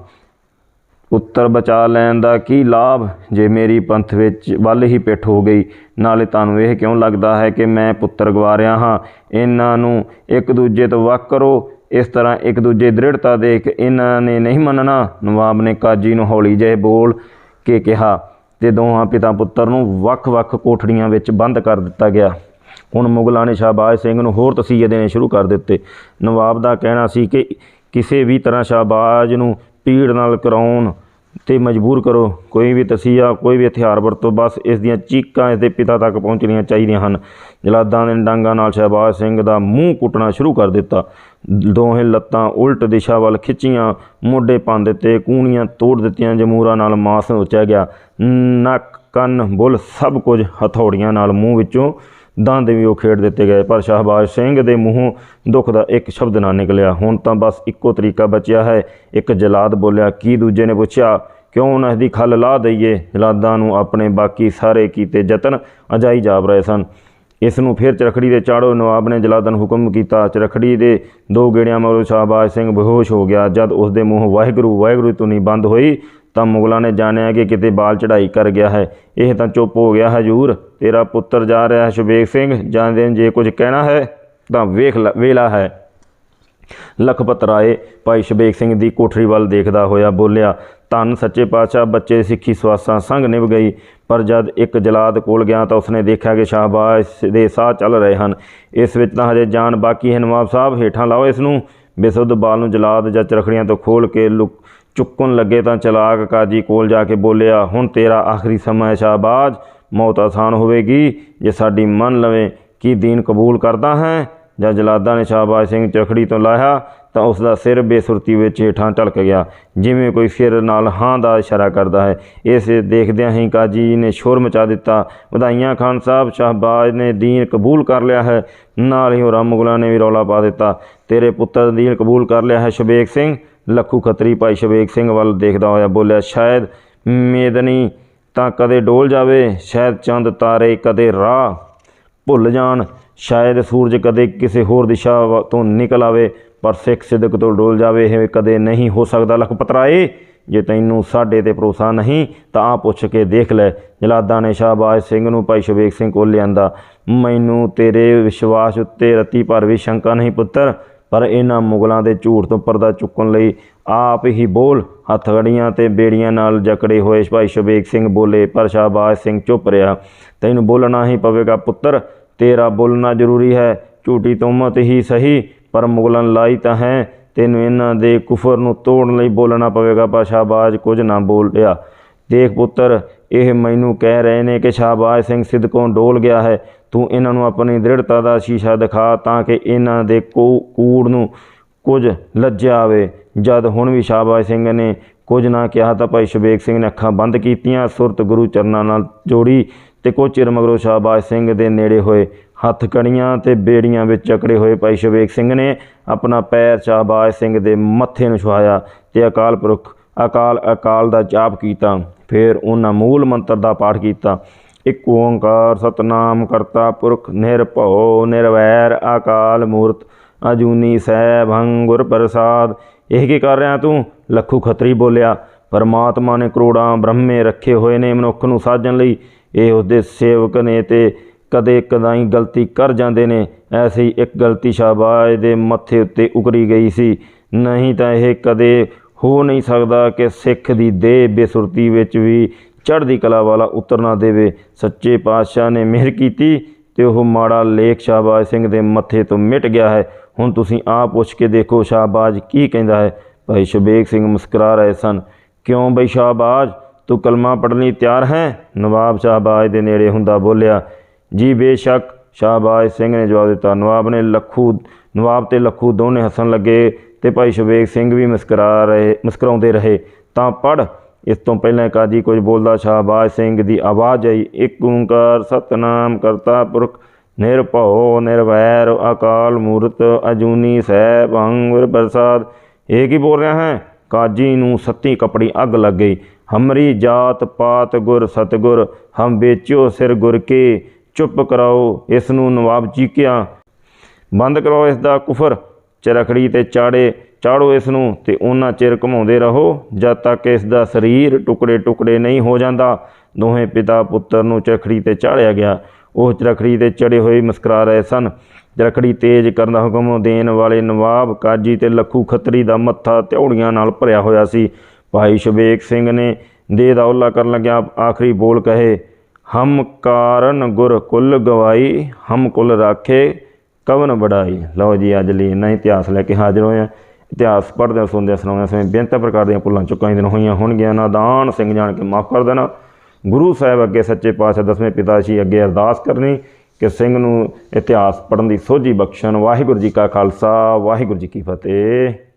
S1: ਪੁੱਤਰ ਬਚਾ ਲੈਣ ਦਾ ਕੀ ਲਾਭ? ਜੇ ਮੇਰੀ ਪੰਥ ਵਿੱਚ ਵੱਲ ਹੀ ਪਿੱਠ ਹੋ ਗਈ, ਨਾਲੇ ਤੁਹਾਨੂੰ ਇਹ ਕਿਉਂ ਲੱਗਦਾ ਹੈ ਕਿ ਮੈਂ ਪੁੱਤਰ ਗਵਾ ਰਿਹਾ ਹਾਂ? ਇਹਨਾਂ ਨੂੰ ਇੱਕ ਦੂਜੇ ਤੋਂ ਵੱਖ ਕਰੋ। ਇਸ ਤਰ੍ਹਾਂ ਇੱਕ ਦੂਜੇ ਦ੍ਰਿੜਤਾ ਦੇਖ ਇਹਨਾਂ ਨੇ ਨਹੀਂ ਮੰਨਣਾ, ਨਵਾਬ ਨੇ ਕਾਜੀ ਨੂੰ ਹੌਲੀ ਜਿਹੇ ਬੋਲ ਕੇ ਕਿਹਾ ਤੇ ਦੋਹਾਂ ਪਿਤਾ ਪੁੱਤਰ ਨੂੰ ਵੱਖ-ਵੱਖ ਕੋਠੜੀਆਂ ਵਿੱਚ ਬੰਦ ਕਰ ਦਿੱਤਾ ਗਿਆ। ਹੁਣ ਮੁਗਲਾਂ ਨੇ ਸ਼ਾਹਬਾਜ਼ ਸਿੰਘ ਨੂੰ ਹੋਰ ਤਸੀਹੇ ਦੇਣੇ ਸ਼ੁਰੂ ਕਰ ਦਿੱਤੇ। ਨਵਾਬ ਦਾ ਕਹਿਣਾ ਸੀ ਕਿ ਕਿਸੇ ਵੀ ਤਰ੍ਹਾਂ ਸ਼ਾਹਬਾਜ਼ ਨੂੰ ਪੀੜ ਨਾਲ ਕਰਾਉਣ ਤੇ ਮਜਬੂਰ ਕਰੋ। ਕੋਈ ਵੀ ਤਸੀਹਾ, ਕੋਈ ਵੀ ਹਥਿਆਰ ਵਰਤੋ, ਬਸ ਇਸ ਦੀਆਂ ਚੀਕਾਂ ਇਸ ਦੇ ਪਿਤਾ ਤੱਕ ਪਹੁੰਚਣੀਆਂ ਚਾਹੀਦੀਆਂ ਹਨ। ਜਲਾਦਾਂ ਦੇ ਡਾਂਗਾਂ ਨਾਲ ਸ਼ਹਿਬਾਜ਼ ਸਿੰਘ ਦਾ ਮੂੰਹ ਕੁੱਟਣਾ ਸ਼ੁਰੂ ਕਰ ਦਿੱਤਾ। ਦੋਹੇ ਲੱਤਾਂ ਉਲਟ ਦਿਸ਼ਾ ਵੱਲ ਖਿੱਚੀਆਂ, ਮੋਢੇ ਪੰਨ ਦਿੱਤੇ ਕੂਣੀਆਂ ਤੋੜ ਦਿੱਤੀਆਂ, ਜਮੂਰਾਂ ਨਾਲ ਮਾਸ ਨੋਚਿਆ ਗਿਆ। ਨੱਕ, ਕੰਨ, ਬੁੱਲ ਸਭ ਕੁਝ ਹਥੌੜੀਆਂ ਨਾਲ ਮੂੰਹ ਵਿੱਚੋਂ ਦੰਦ ਵੀ ਉਹ ਖੇਡ ਦਿੱਤੇ ਗਏ। ਪਰ ਸ਼ਾਹਬਾਜ਼ ਸਿੰਘ ਦੇ ਮੂੰਹੋਂ ਦੁੱਖ ਦਾ ਇੱਕ ਸ਼ਬਦ ਨਾ ਨਿਕਲਿਆ। ਹੁਣ ਤਾਂ ਬਸ ਇੱਕੋ ਤਰੀਕਾ ਬਚਿਆ ਹੈ। ਇੱਕ ਜਲਾਦ ਬੋਲਿਆ, ਕੀ ਦੂਜੇ ਨੇ ਪੁੱਛਿਆ? ਕਿਉਂ ਉਹਨਾਂ ਦੀ ਖੱਲ ਲਾ ਦਈਏ? ਜਲਾਦਾਂ ਨੂੰ ਆਪਣੇ ਬਾਕੀ ਸਾਰੇ ਕੀਤੇ ਯਤਨ ਅਜਾਈ ਜਾਪ ਰਹੇ ਸਨ। ਇਸ ਨੂੰ ਫਿਰ ਚਰਖੜੀ ਦੇ ਚਾੜੋ ਨਵਾਬ ਨੇ ਜਲਾਦਨ ਹੁਕਮ ਕੀਤਾ। ਚਰਖੜੀ ਦੇ ਦੋ ਗੇੜਿਆਂ ਮਗਰੋਂ ਸ਼ਾਹਬਾਜ਼ ਸਿੰਘ ਬੇਹੋਸ਼ ਹੋ ਗਿਆ। ਜਦ ਉਸ ਦੇ ਮੂੰਹ ਵਾਹਿਗੁਰੂ ਵਾਹਿਗੁਰੂ ਤੋਂ ਨਹੀਂ ਬੰਦ ਹੋਈ, ਤਾਂ ਮੁਗਲਾਂ ਨੇ ਜਾਣਿਆ ਕਿ ਕਿਤੇ ਬਾਲ ਚੜਾਈ ਕਰ ਗਿਆ ਹੈ। ਇਹ ਤਾਂ ਚੁੱਪ ਹੋ ਗਿਆ, ਹਜੂਰ। ਤੇਰਾ ਪੁੱਤਰ ਜਾ ਰਿਹਾ ਹੈ ਸ਼ਬੇਗ ਸਿੰਘ। ਜਾਂਦੇ ਨੇ ਜੇ ਕੁਝ ਕਹਿਣਾ ਹੈ, ਤਾਂ ਵੇਖ ਲੈ- ਵੇਲਾ ਹੈ। ਲਖਪਤ ਰਾਏ ਭਾਈ ਸ਼ਬੇਗ ਸਿੰਘ ਦੀ ਕੋਠੜੀ ਵੱਲ ਦੇਖਦਾ ਹੋਇਆ ਬੋਲਿਆ ਧੰਨ ਸੱਚੇ ਪਾਤਸ਼ਾਹ, ਬੱਚੇ ਸਿੱਖੀ ਸਵਾਸਾਂ ਸੰਗ ਨਿਭ ਗਈ। ਪਰ ਜਦ ਇੱਕ ਜਲਾਦ ਕੋਲ ਗਿਆ ਤਾਂ ਉਸਨੇ ਦੇਖਿਆ ਕਿ ਸ਼ਾਹਬਾਜ਼ ਦੇ ਸਾਹ ਚੱਲ ਰਹੇ ਹਨ। ਇਸ ਵਿੱਚ ਤਾਂ ਹਜੇ ਜਾਨ ਬਾਕੀ ਹੈ। ਨਵਾਬ ਸਾਹਿਬ, ਹੇਠਾਂ ਲਾਓ ਇਸ ਨੂੰ ਬੇਸੁੱਧ ਬਾਲ ਨੂੰ ਜਲਾਦ ਜਾਂ ਚਰਖੜੀਆਂ ਤੋਂ ਖੋਲ ਕੇ ਲੁਕ, ਚੁੱਕਣ ਲੱਗੇ ਤਾਂ ਚਲਾਕ ਕਾਜੀ ਕੋਲ ਜਾ ਕੇ ਬੋਲਿਆ, ਹੁਣ ਤੇਰਾ ਆਖਰੀ ਸਮਾਂ ਹੈ ਸ਼ਾਹਬਾਜ਼ ਮੌਤ ਆਸਾਨ ਹੋਵੇਗੀ। ਜੇ ਸਾਡੀ ਮੰਨ ਲਵੇ, ਕੀ ਦੀਨ ਕਬੂਲ ਕਰਦਾ ਹੈ? ਜਦ ਜਲਾਦਾਂ ਨੇ ਸ਼ਾਹਬਾਜ਼ ਸਿੰਘ ਚਰਖੜੀ ਤੋਂ ਲਾਇਆ ਤਾਂ ਉਸ ਦਾ ਸਿਰ ਬੇਸੁਰਤੀ ਵਿੱਚ ਹੇਠਾਂ ਢਲਕ ਗਿਆ। ਜਿਵੇਂ ਕੋਈ ਸਿਰ ਨਾਲ ਹਾਂ ਦਾ ਇਸ਼ਾਰਾ ਕਰਦਾ ਹੈ। ਇਸ ਦੇਖਦਿਆਂ ਹੀ ਕਾਜੀ ਨੇ ਸ਼ੋਰ ਮਚਾ ਦਿੱਤਾ। ਵਧਾਈਆਂ, ਖਾਨ ਸਾਹਿਬ, ਸ਼ਾਹਬਾਜ਼ ਨੇ ਦੀਨ ਕਬੂਲ ਕਰ ਲਿਆ ਹੈ। ਨਾਲ ਹੀ ਹੋਰਾਂ ਮੁਗਲਾਂ ਨੇ ਵੀ ਰੌਲਾ ਪਾ ਦਿੱਤਾ। ਤੇਰੇ ਪੁੱਤਰ ਦੀਨ ਕਬੂਲ ਕਰ ਲਿਆ ਹੈ ਸ਼ਬੇਕ ਸਿੰਘ। ਲੱਖੂ ਖੱਤਰੀ ਭਾਈ ਸ਼ਬੇਕ ਸਿੰਘ ਵੱਲ ਦੇਖਦਾ ਹੋਇਆ ਬੋਲਿਆ, ਸ਼ਾਇਦ ਮੇਦਨੀ ਤਾਂ ਕਦੇ ਡੋਲ ਜਾਵੇ, ਸ਼ਾਇਦ ਚੰਦ ਤਾਰੇ ਕਦੇ ਰਾਹ ਭੁੱਲ ਜਾਣ। ਸ਼ਾਇਦ ਸੂਰਜ ਕਦੇ ਕਿਸੇ ਹੋਰ ਦਿਸ਼ਾ ਵ- ਤੋਂ ਨਿਕਲ ਆਵੇ, ਪਰ ਸਿੱਖ ਸਿਦਕ ਤੋਂ ਡੋਲ ਜਾਵੇ, ਇਹ ਕਦੇ ਨਹੀਂ ਹੋ ਸਕਦਾ। ਲਖਪਤਰਾਏ ਜੇ ਤੈਨੂੰ ਸਾਡੇ ਤੇ ਭਰੋਸਾ ਨਹੀਂ, ਤਾਂ ਆ ਪੁੱਛ ਕੇ ਦੇਖ ਲੈ। ਜਲਾਦਾਂ ਨੇ ਸ਼ਾਹਬਾਜ਼ ਸਿੰਘ ਨੂੰ, ਭਾਈ ਸ਼ਬੇਗ ਸਿੰਘ ਕੋਲ ਲਿਆਂਦਾ। ਮੈਨੂੰ ਤੇਰੇ ਵਿਸ਼ਵਾਸ ਉੱਤੇ ਰਤੀ ਭਰ ਵੀ ਸ਼ੰਕਾ ਨਹੀਂ ਪੁੱਤਰ, ਪਰ ਇਹਨਾਂ ਮੁਗਲਾਂ ਦੇ ਝੂਠ ਤੋਂ ਪਰਦਾ ਚੁੱਕਣ ਲਈ ਆਪ ਹੀ ਬੋਲ। ਹੱਥਗੜੀਆਂ ਤੇ ਬੇੜੀਆਂ ਨਾਲ ਜਕੜੇ ਹੋਏ ਭਾਈ ਸ਼ਬੇਗ ਸਿੰਘ ਬੋਲੇ, ਪਰ ਸ਼ਾਹਬਾਜ਼ ਸਿੰਘ ਚੁੱਪ ਰਿਹਾ। ਤੈਨੂੰ ਬੋਲਣਾ ਹੀ ਪਵੇਗਾ ਪੁੱਤਰ। ਤੇਰਾ ਬੋਲਣਾ ਜ਼ਰੂਰੀ ਹੈ। ਝੂਠੀ ਤੋਮਤ ਹੀ ਸਹੀ, ਪਰ ਮੁਗਲਾਂ ਲਾਈ ਤਾਂ ਹੈ। ਤੈਨੂੰ ਇਹਨਾਂ ਦੇ ਕੁਫਰ ਨੂੰ ਤੋੜਨ ਲਈ ਬੋਲਣਾ ਪਵੇਗਾ, ਪਰ ਸ਼ਾਹਬਾਜ਼ ਕੁਝ ਨਾ ਬੋਲਿਆ। ਦੇਖ ਪੁੱਤਰ, ਇਹ ਮੈਨੂੰ ਕਹਿ ਰਹੇ ਨੇ ਕਿ ਸ਼ਾਹਬਾਜ਼ ਸਿੰਘ ਸਿੱਧਕੋਂ ਡੋਲ ਗਿਆ ਹੈ। ਤੂੰ ਇਹਨਾਂ ਨੂੰ ਆਪਣੀ ਦ੍ਰਿੜਤਾ ਦਾ ਸ਼ੀਸ਼ਾ ਦਿਖਾ ਤਾਂ ਕਿ ਇਹਨਾਂ ਦੇ ਕੂ- ਕੂੜ ਨੂੰ ਕੁਝ ਲੱਜਿਆ ਆਵੇ। ਜਦ ਹੁਣ ਵੀ ਸ਼ਾਹਬਾਜ਼ ਸਿੰਘ ਨੇ ਕੁਝ ਨਾ ਕਿਹਾ ਤਾਂ ਭਾਈ ਸ਼ਬੇਗ ਸਿੰਘ ਨੇ ਅੱਖਾਂ ਬੰਦ ਕੀਤੀਆਂ, ਸੁਰਤ ਗੁਰੂ ਚਰਨਾਂ ਨਾਲ ਜੋੜੀ। ਤੇ ਕੁਝ ਚਿਰ ਮਗਰੋਂ ਸ਼ਾਹਬਾਜ਼ ਸਿੰਘ ਦੇ ਨੇੜੇ ਹੋਏ ਹੱਥ ਕੜੀਆਂ ਤੇ ਬੇੜੀਆਂ ਵਿੱਚ ਜਕੜੇ ਹੋਏ ਭਾਈ ਸ਼ਬੇਗ ਸਿੰਘ ਨੇ ਆਪਣਾ ਪੈਰ ਸ਼ਾਹਬਾਜ਼ ਸਿੰਘ ਦੇ ਮੱਥੇ ਨੂੰ ਛੁਹਾਇਆ ਤੇ ਅਕਾਲ ਪੁਰਖ, ਅਕਾਲ ਅਕਾਲ ਦਾ ਜਾਪ ਕੀਤਾ। ਫਿਰ ਉਹਨਾਂ ਮੂਲ ਮੰਤਰ ਦਾ ਪਾਠ ਕੀਤਾ। ਇੱਕ ਓੰਕਾਰ ਸਤਨਾਮ ਕਰਤਾ ਪੁਰਖ ਨਿਰਭਉ ਨਿਰਵੈਰ ਅਕਾਲ ਮੂਰਤ, ਅਜੂਨੀ ਸੈਭੰ ਗੁਰ ਪ੍ਰਸਾਦ। ਇਹ ਕੀ ਕਰ ਰਿਹਾ ਤੂੰ? ਲੱਖੂ ਖੱਤਰੀ ਬੋਲਿਆ। ਪਰਮਾਤਮਾ ਨੇ ਕਰੋੜਾਂ ਬ੍ਰਹਮੇ ਰੱਖੇ ਹੋਏ ਨੇ ਮਨੁੱਖ ਨੂੰ ਸਾਜਣ ਲਈ। ਇਹ ਉਸਦੇ ਸੇਵਕ ਨੇ ਤੇ ਕਦੇ ਕਦਾਈ ਗਲਤੀ ਕਰ ਜਾਂਦੇ ਨੇ। ਐਸੀ ਇੱਕ ਗਲਤੀ ਸ਼ਾਹਬਾਜ਼ ਦੇ ਮੱਥੇ ਉੱਤੇ ਉਕਰੀ ਗਈ ਸੀ। ਨਹੀਂ ਤਾਂ ਇਹ ਕਦੇ ਹੋ ਨਹੀਂ ਸਕਦਾ ਕਿ ਸਿੱਖ ਦੀ ਦੇਹ ਬੇਸੁਰਤੀ ਵਿੱਚ ਵੀ ਚੜ੍ਹਦੀ ਕਲਾ ਵਾਲਾ ਉਤਰ ਨਾ ਦੇਵੇ। ਸੱਚੇ ਪਾਤਸ਼ਾਹ ਨੇ ਮਿਹਰ ਕੀਤੀ ਤੇ ਉਹ ਮਾੜਾ ਲੇਖ ਸ਼ਾਹਬਾਜ਼ ਸਿੰਘ ਦੇ ਮੱਥੇ ਤੋਂ ਮਿਟ ਗਿਆ ਹੈ। ਹੁਣ ਤੁਸੀਂ ਆਪ ਪੁੱਛ ਕੇ ਦੇਖੋ ਸ਼ਾਹਬਾਜ਼ ਕੀ ਕਹਿੰਦਾ ਹੈ। ਭਾਈ ਸ਼ਬੇਕ ਸਿੰਘ ਮੁਸਕਰਾ ਰਹੇ ਸਨ। ਕਿਉਂ ਬਈ ਸ਼ਾਹਬਾਜ਼ ਤੂੰ ਕਲਮਾ ਪੜ੍ਹਨ ਲਈ ਤਿਆਰ ਹੈ? ਨਵਾਬ ਸ਼ਾਹਬਾਜ਼ ਦੇ ਨੇੜੇ ਹੁੰਦਾ ਬੋਲਿਆ, ਜੀ ਬੇਸ਼ੱਕ। ਸ਼ਾਹਬਾਜ਼ ਸਿੰਘ ਨੇ ਜਵਾਬ ਦਿੱਤਾ, ਨਵਾਬ ਨੇ ਲੱਖੂ, ਨਵਾਬ ਤੇ ਲੱਖੂ ਦੋਨੇ ਹੱਸਣ ਲੱਗੇ ਤੇ ਭਾਈ ਸ਼ਬੇਗ ਸਿੰਘ ਵੀ ਮੁਸਕਰਾ ਰਹੇ, ਮੁਸਕਰਾਉਂਦੇ ਰਹੇ। ਤਾਂ ਪੜ ਇਸ ਤੋਂ ਪਹਿਲਾਂ ਕਾਜੀ ਕੁਝ ਬੋਲਦਾ, ਸ਼ਾਹਬਾਜ਼ ਸਿੰਘ ਦੀ ਆਵਾਜ਼ ਆਈ, ਇੱਕ ਓੰਕਾਰ ਸਤਨਾਮ ਕਰਤਾ ਪੁਰਖ, ਨਿਰਭਉ, ਨਿਰਵੈਰ, ਅਕਾਲ ਮੂਰਤ, ਅਜੂਨੀ ਸੈਭ, ਅੰਗੁਰ ਪ੍ਰਸਾਦ। ਇਹ ਕੀ ਬੋਲ ਰਿਹਾ ਹੈ? ਕਾਜੀ ਨੂੰ ਸੱਤੀ ਕਪੜੀ ਅੱਗ ਲੱਗ ਗਈ। ਹਮਰੀ ਜਾਤ ਪਾਤ ਗੁਰ ਸਤਗੁਰ, ਹਮ ਵੇਚਿਓ ਸਿਰ ਗੁਰ ਕੇ, ਚੁੱਪ ਕਰਾਓ ਇਸ ਨੂੰ ਨਵਾਬ ਚੀਕਿਆ ਬੰਦ ਕਰੋ ਇਸ ਦਾ ਕੁਫਰ, ਚਰਖੜੀ ਤੇ ਚਾੜੇ, ਚਾੜੋ ਇਸ ਨੂੰ ਤੇ ਉਹਨਾਂ ਚਿਰ ਘਮਾਉਂਦੇ ਰਹੋ, ਜਦ ਤੱਕ ਇਸ ਦਾ ਸਰੀਰ ਟੁਕੜੇ ਟੁਕੜੇ ਨਹੀਂ ਹੋ ਜਾਂਦਾ। ਦੋਹੇ ਪਿਤਾ ਪੁੱਤਰ ਨੂੰ ਚਰਖੜੀ ਤੇ ਚਾੜਿਆ ਗਿਆ। ਉਹ ਚਰਖੜੀ ਤੇ ਚੜੇ ਹੋਏ ਮੁਸਕਰਾ ਰਹੇ ਸਨ। ਚਰਖੜੀ ਤੇਜ਼ ਕਰਨ ਦਾ ਹੁਕਮ ਦੇਣ ਵਾਲੇ ਨਵਾਬ ਕਾਜੀ ਤੇ ਲੱਖੂ ਖੱਤਰੀ ਦਾ ਮੱਥਾ ਤਿਉੜੀਆਂ ਨਾਲ ਭਰਿਆ ਹੋਇਆ ਸੀ। ਭਾਈ ਸ਼ਬੇਗ ਸਿੰਘ ਨੇ ਦੇ ਦਾ ਉੱਲਾ ਕਰਨ ਲੱਗਿਆ ਆਖਰੀ ਬੋਲ ਕਹੇ, ਹਮ ਕਾਰਨ ਗੁਰ ਕੁਲ ਗਵਾਈ, ਹਮ ਕੁਲ ਰਾਖੇ, ਕਵਨ ਬੜਾਈ ਲਓ ਜੀ, ਅੱਜ ਲਈ ਇੰਨਾ ਹੀ ਇਤਿਹਾਸ ਲੈ ਕੇ ਹਾਜ਼ਰ ਹੋਇਆ ਇਤਿਹਾਸ ਪੜ੍ਹਦੇ ਸੁਣਦੇ ਸੁਣਾਉਂਦੇ ਸਮੇਂ ਬੇਨਤੀ ਪ੍ਰਕਾਰ ਦੀਆਂ ਭੁੱਲਾਂ ਚੁੱਕਾਂ ਦਿਨ ਹੋਈਆਂ ਹੋਣਗੀਆਂ। ਨਾਦਾਨ ਸਿੰਘ ਜਾਣ ਕੇ ਮਾਫ ਕਰ ਦੇਣਾ, ਗੁਰੂ ਸਾਹਿਬ ਅੱਗੇ ਸੱਚੇ ਪਾਤਸ਼ਾਹ ਦਸਵੇਂ ਪਿਤਾ ਜੀ ਅੱਗੇ ਅਰਦਾਸ ਕਰਨੀ, ਕਿ ਸਿੰਘ ਨੂੰ ਇਤਿਹਾਸ ਪੜ੍ਹਨ ਦੀ ਸੋਝੀ ਬਖਸ਼ਣ। ਵਾਹਿਗੁਰੂ ਜੀ ਕਾ ਖਾਲਸਾ, ਵਾਹਿਗੁਰੂ ਜੀ ਕੀ ਫਤਿਹ।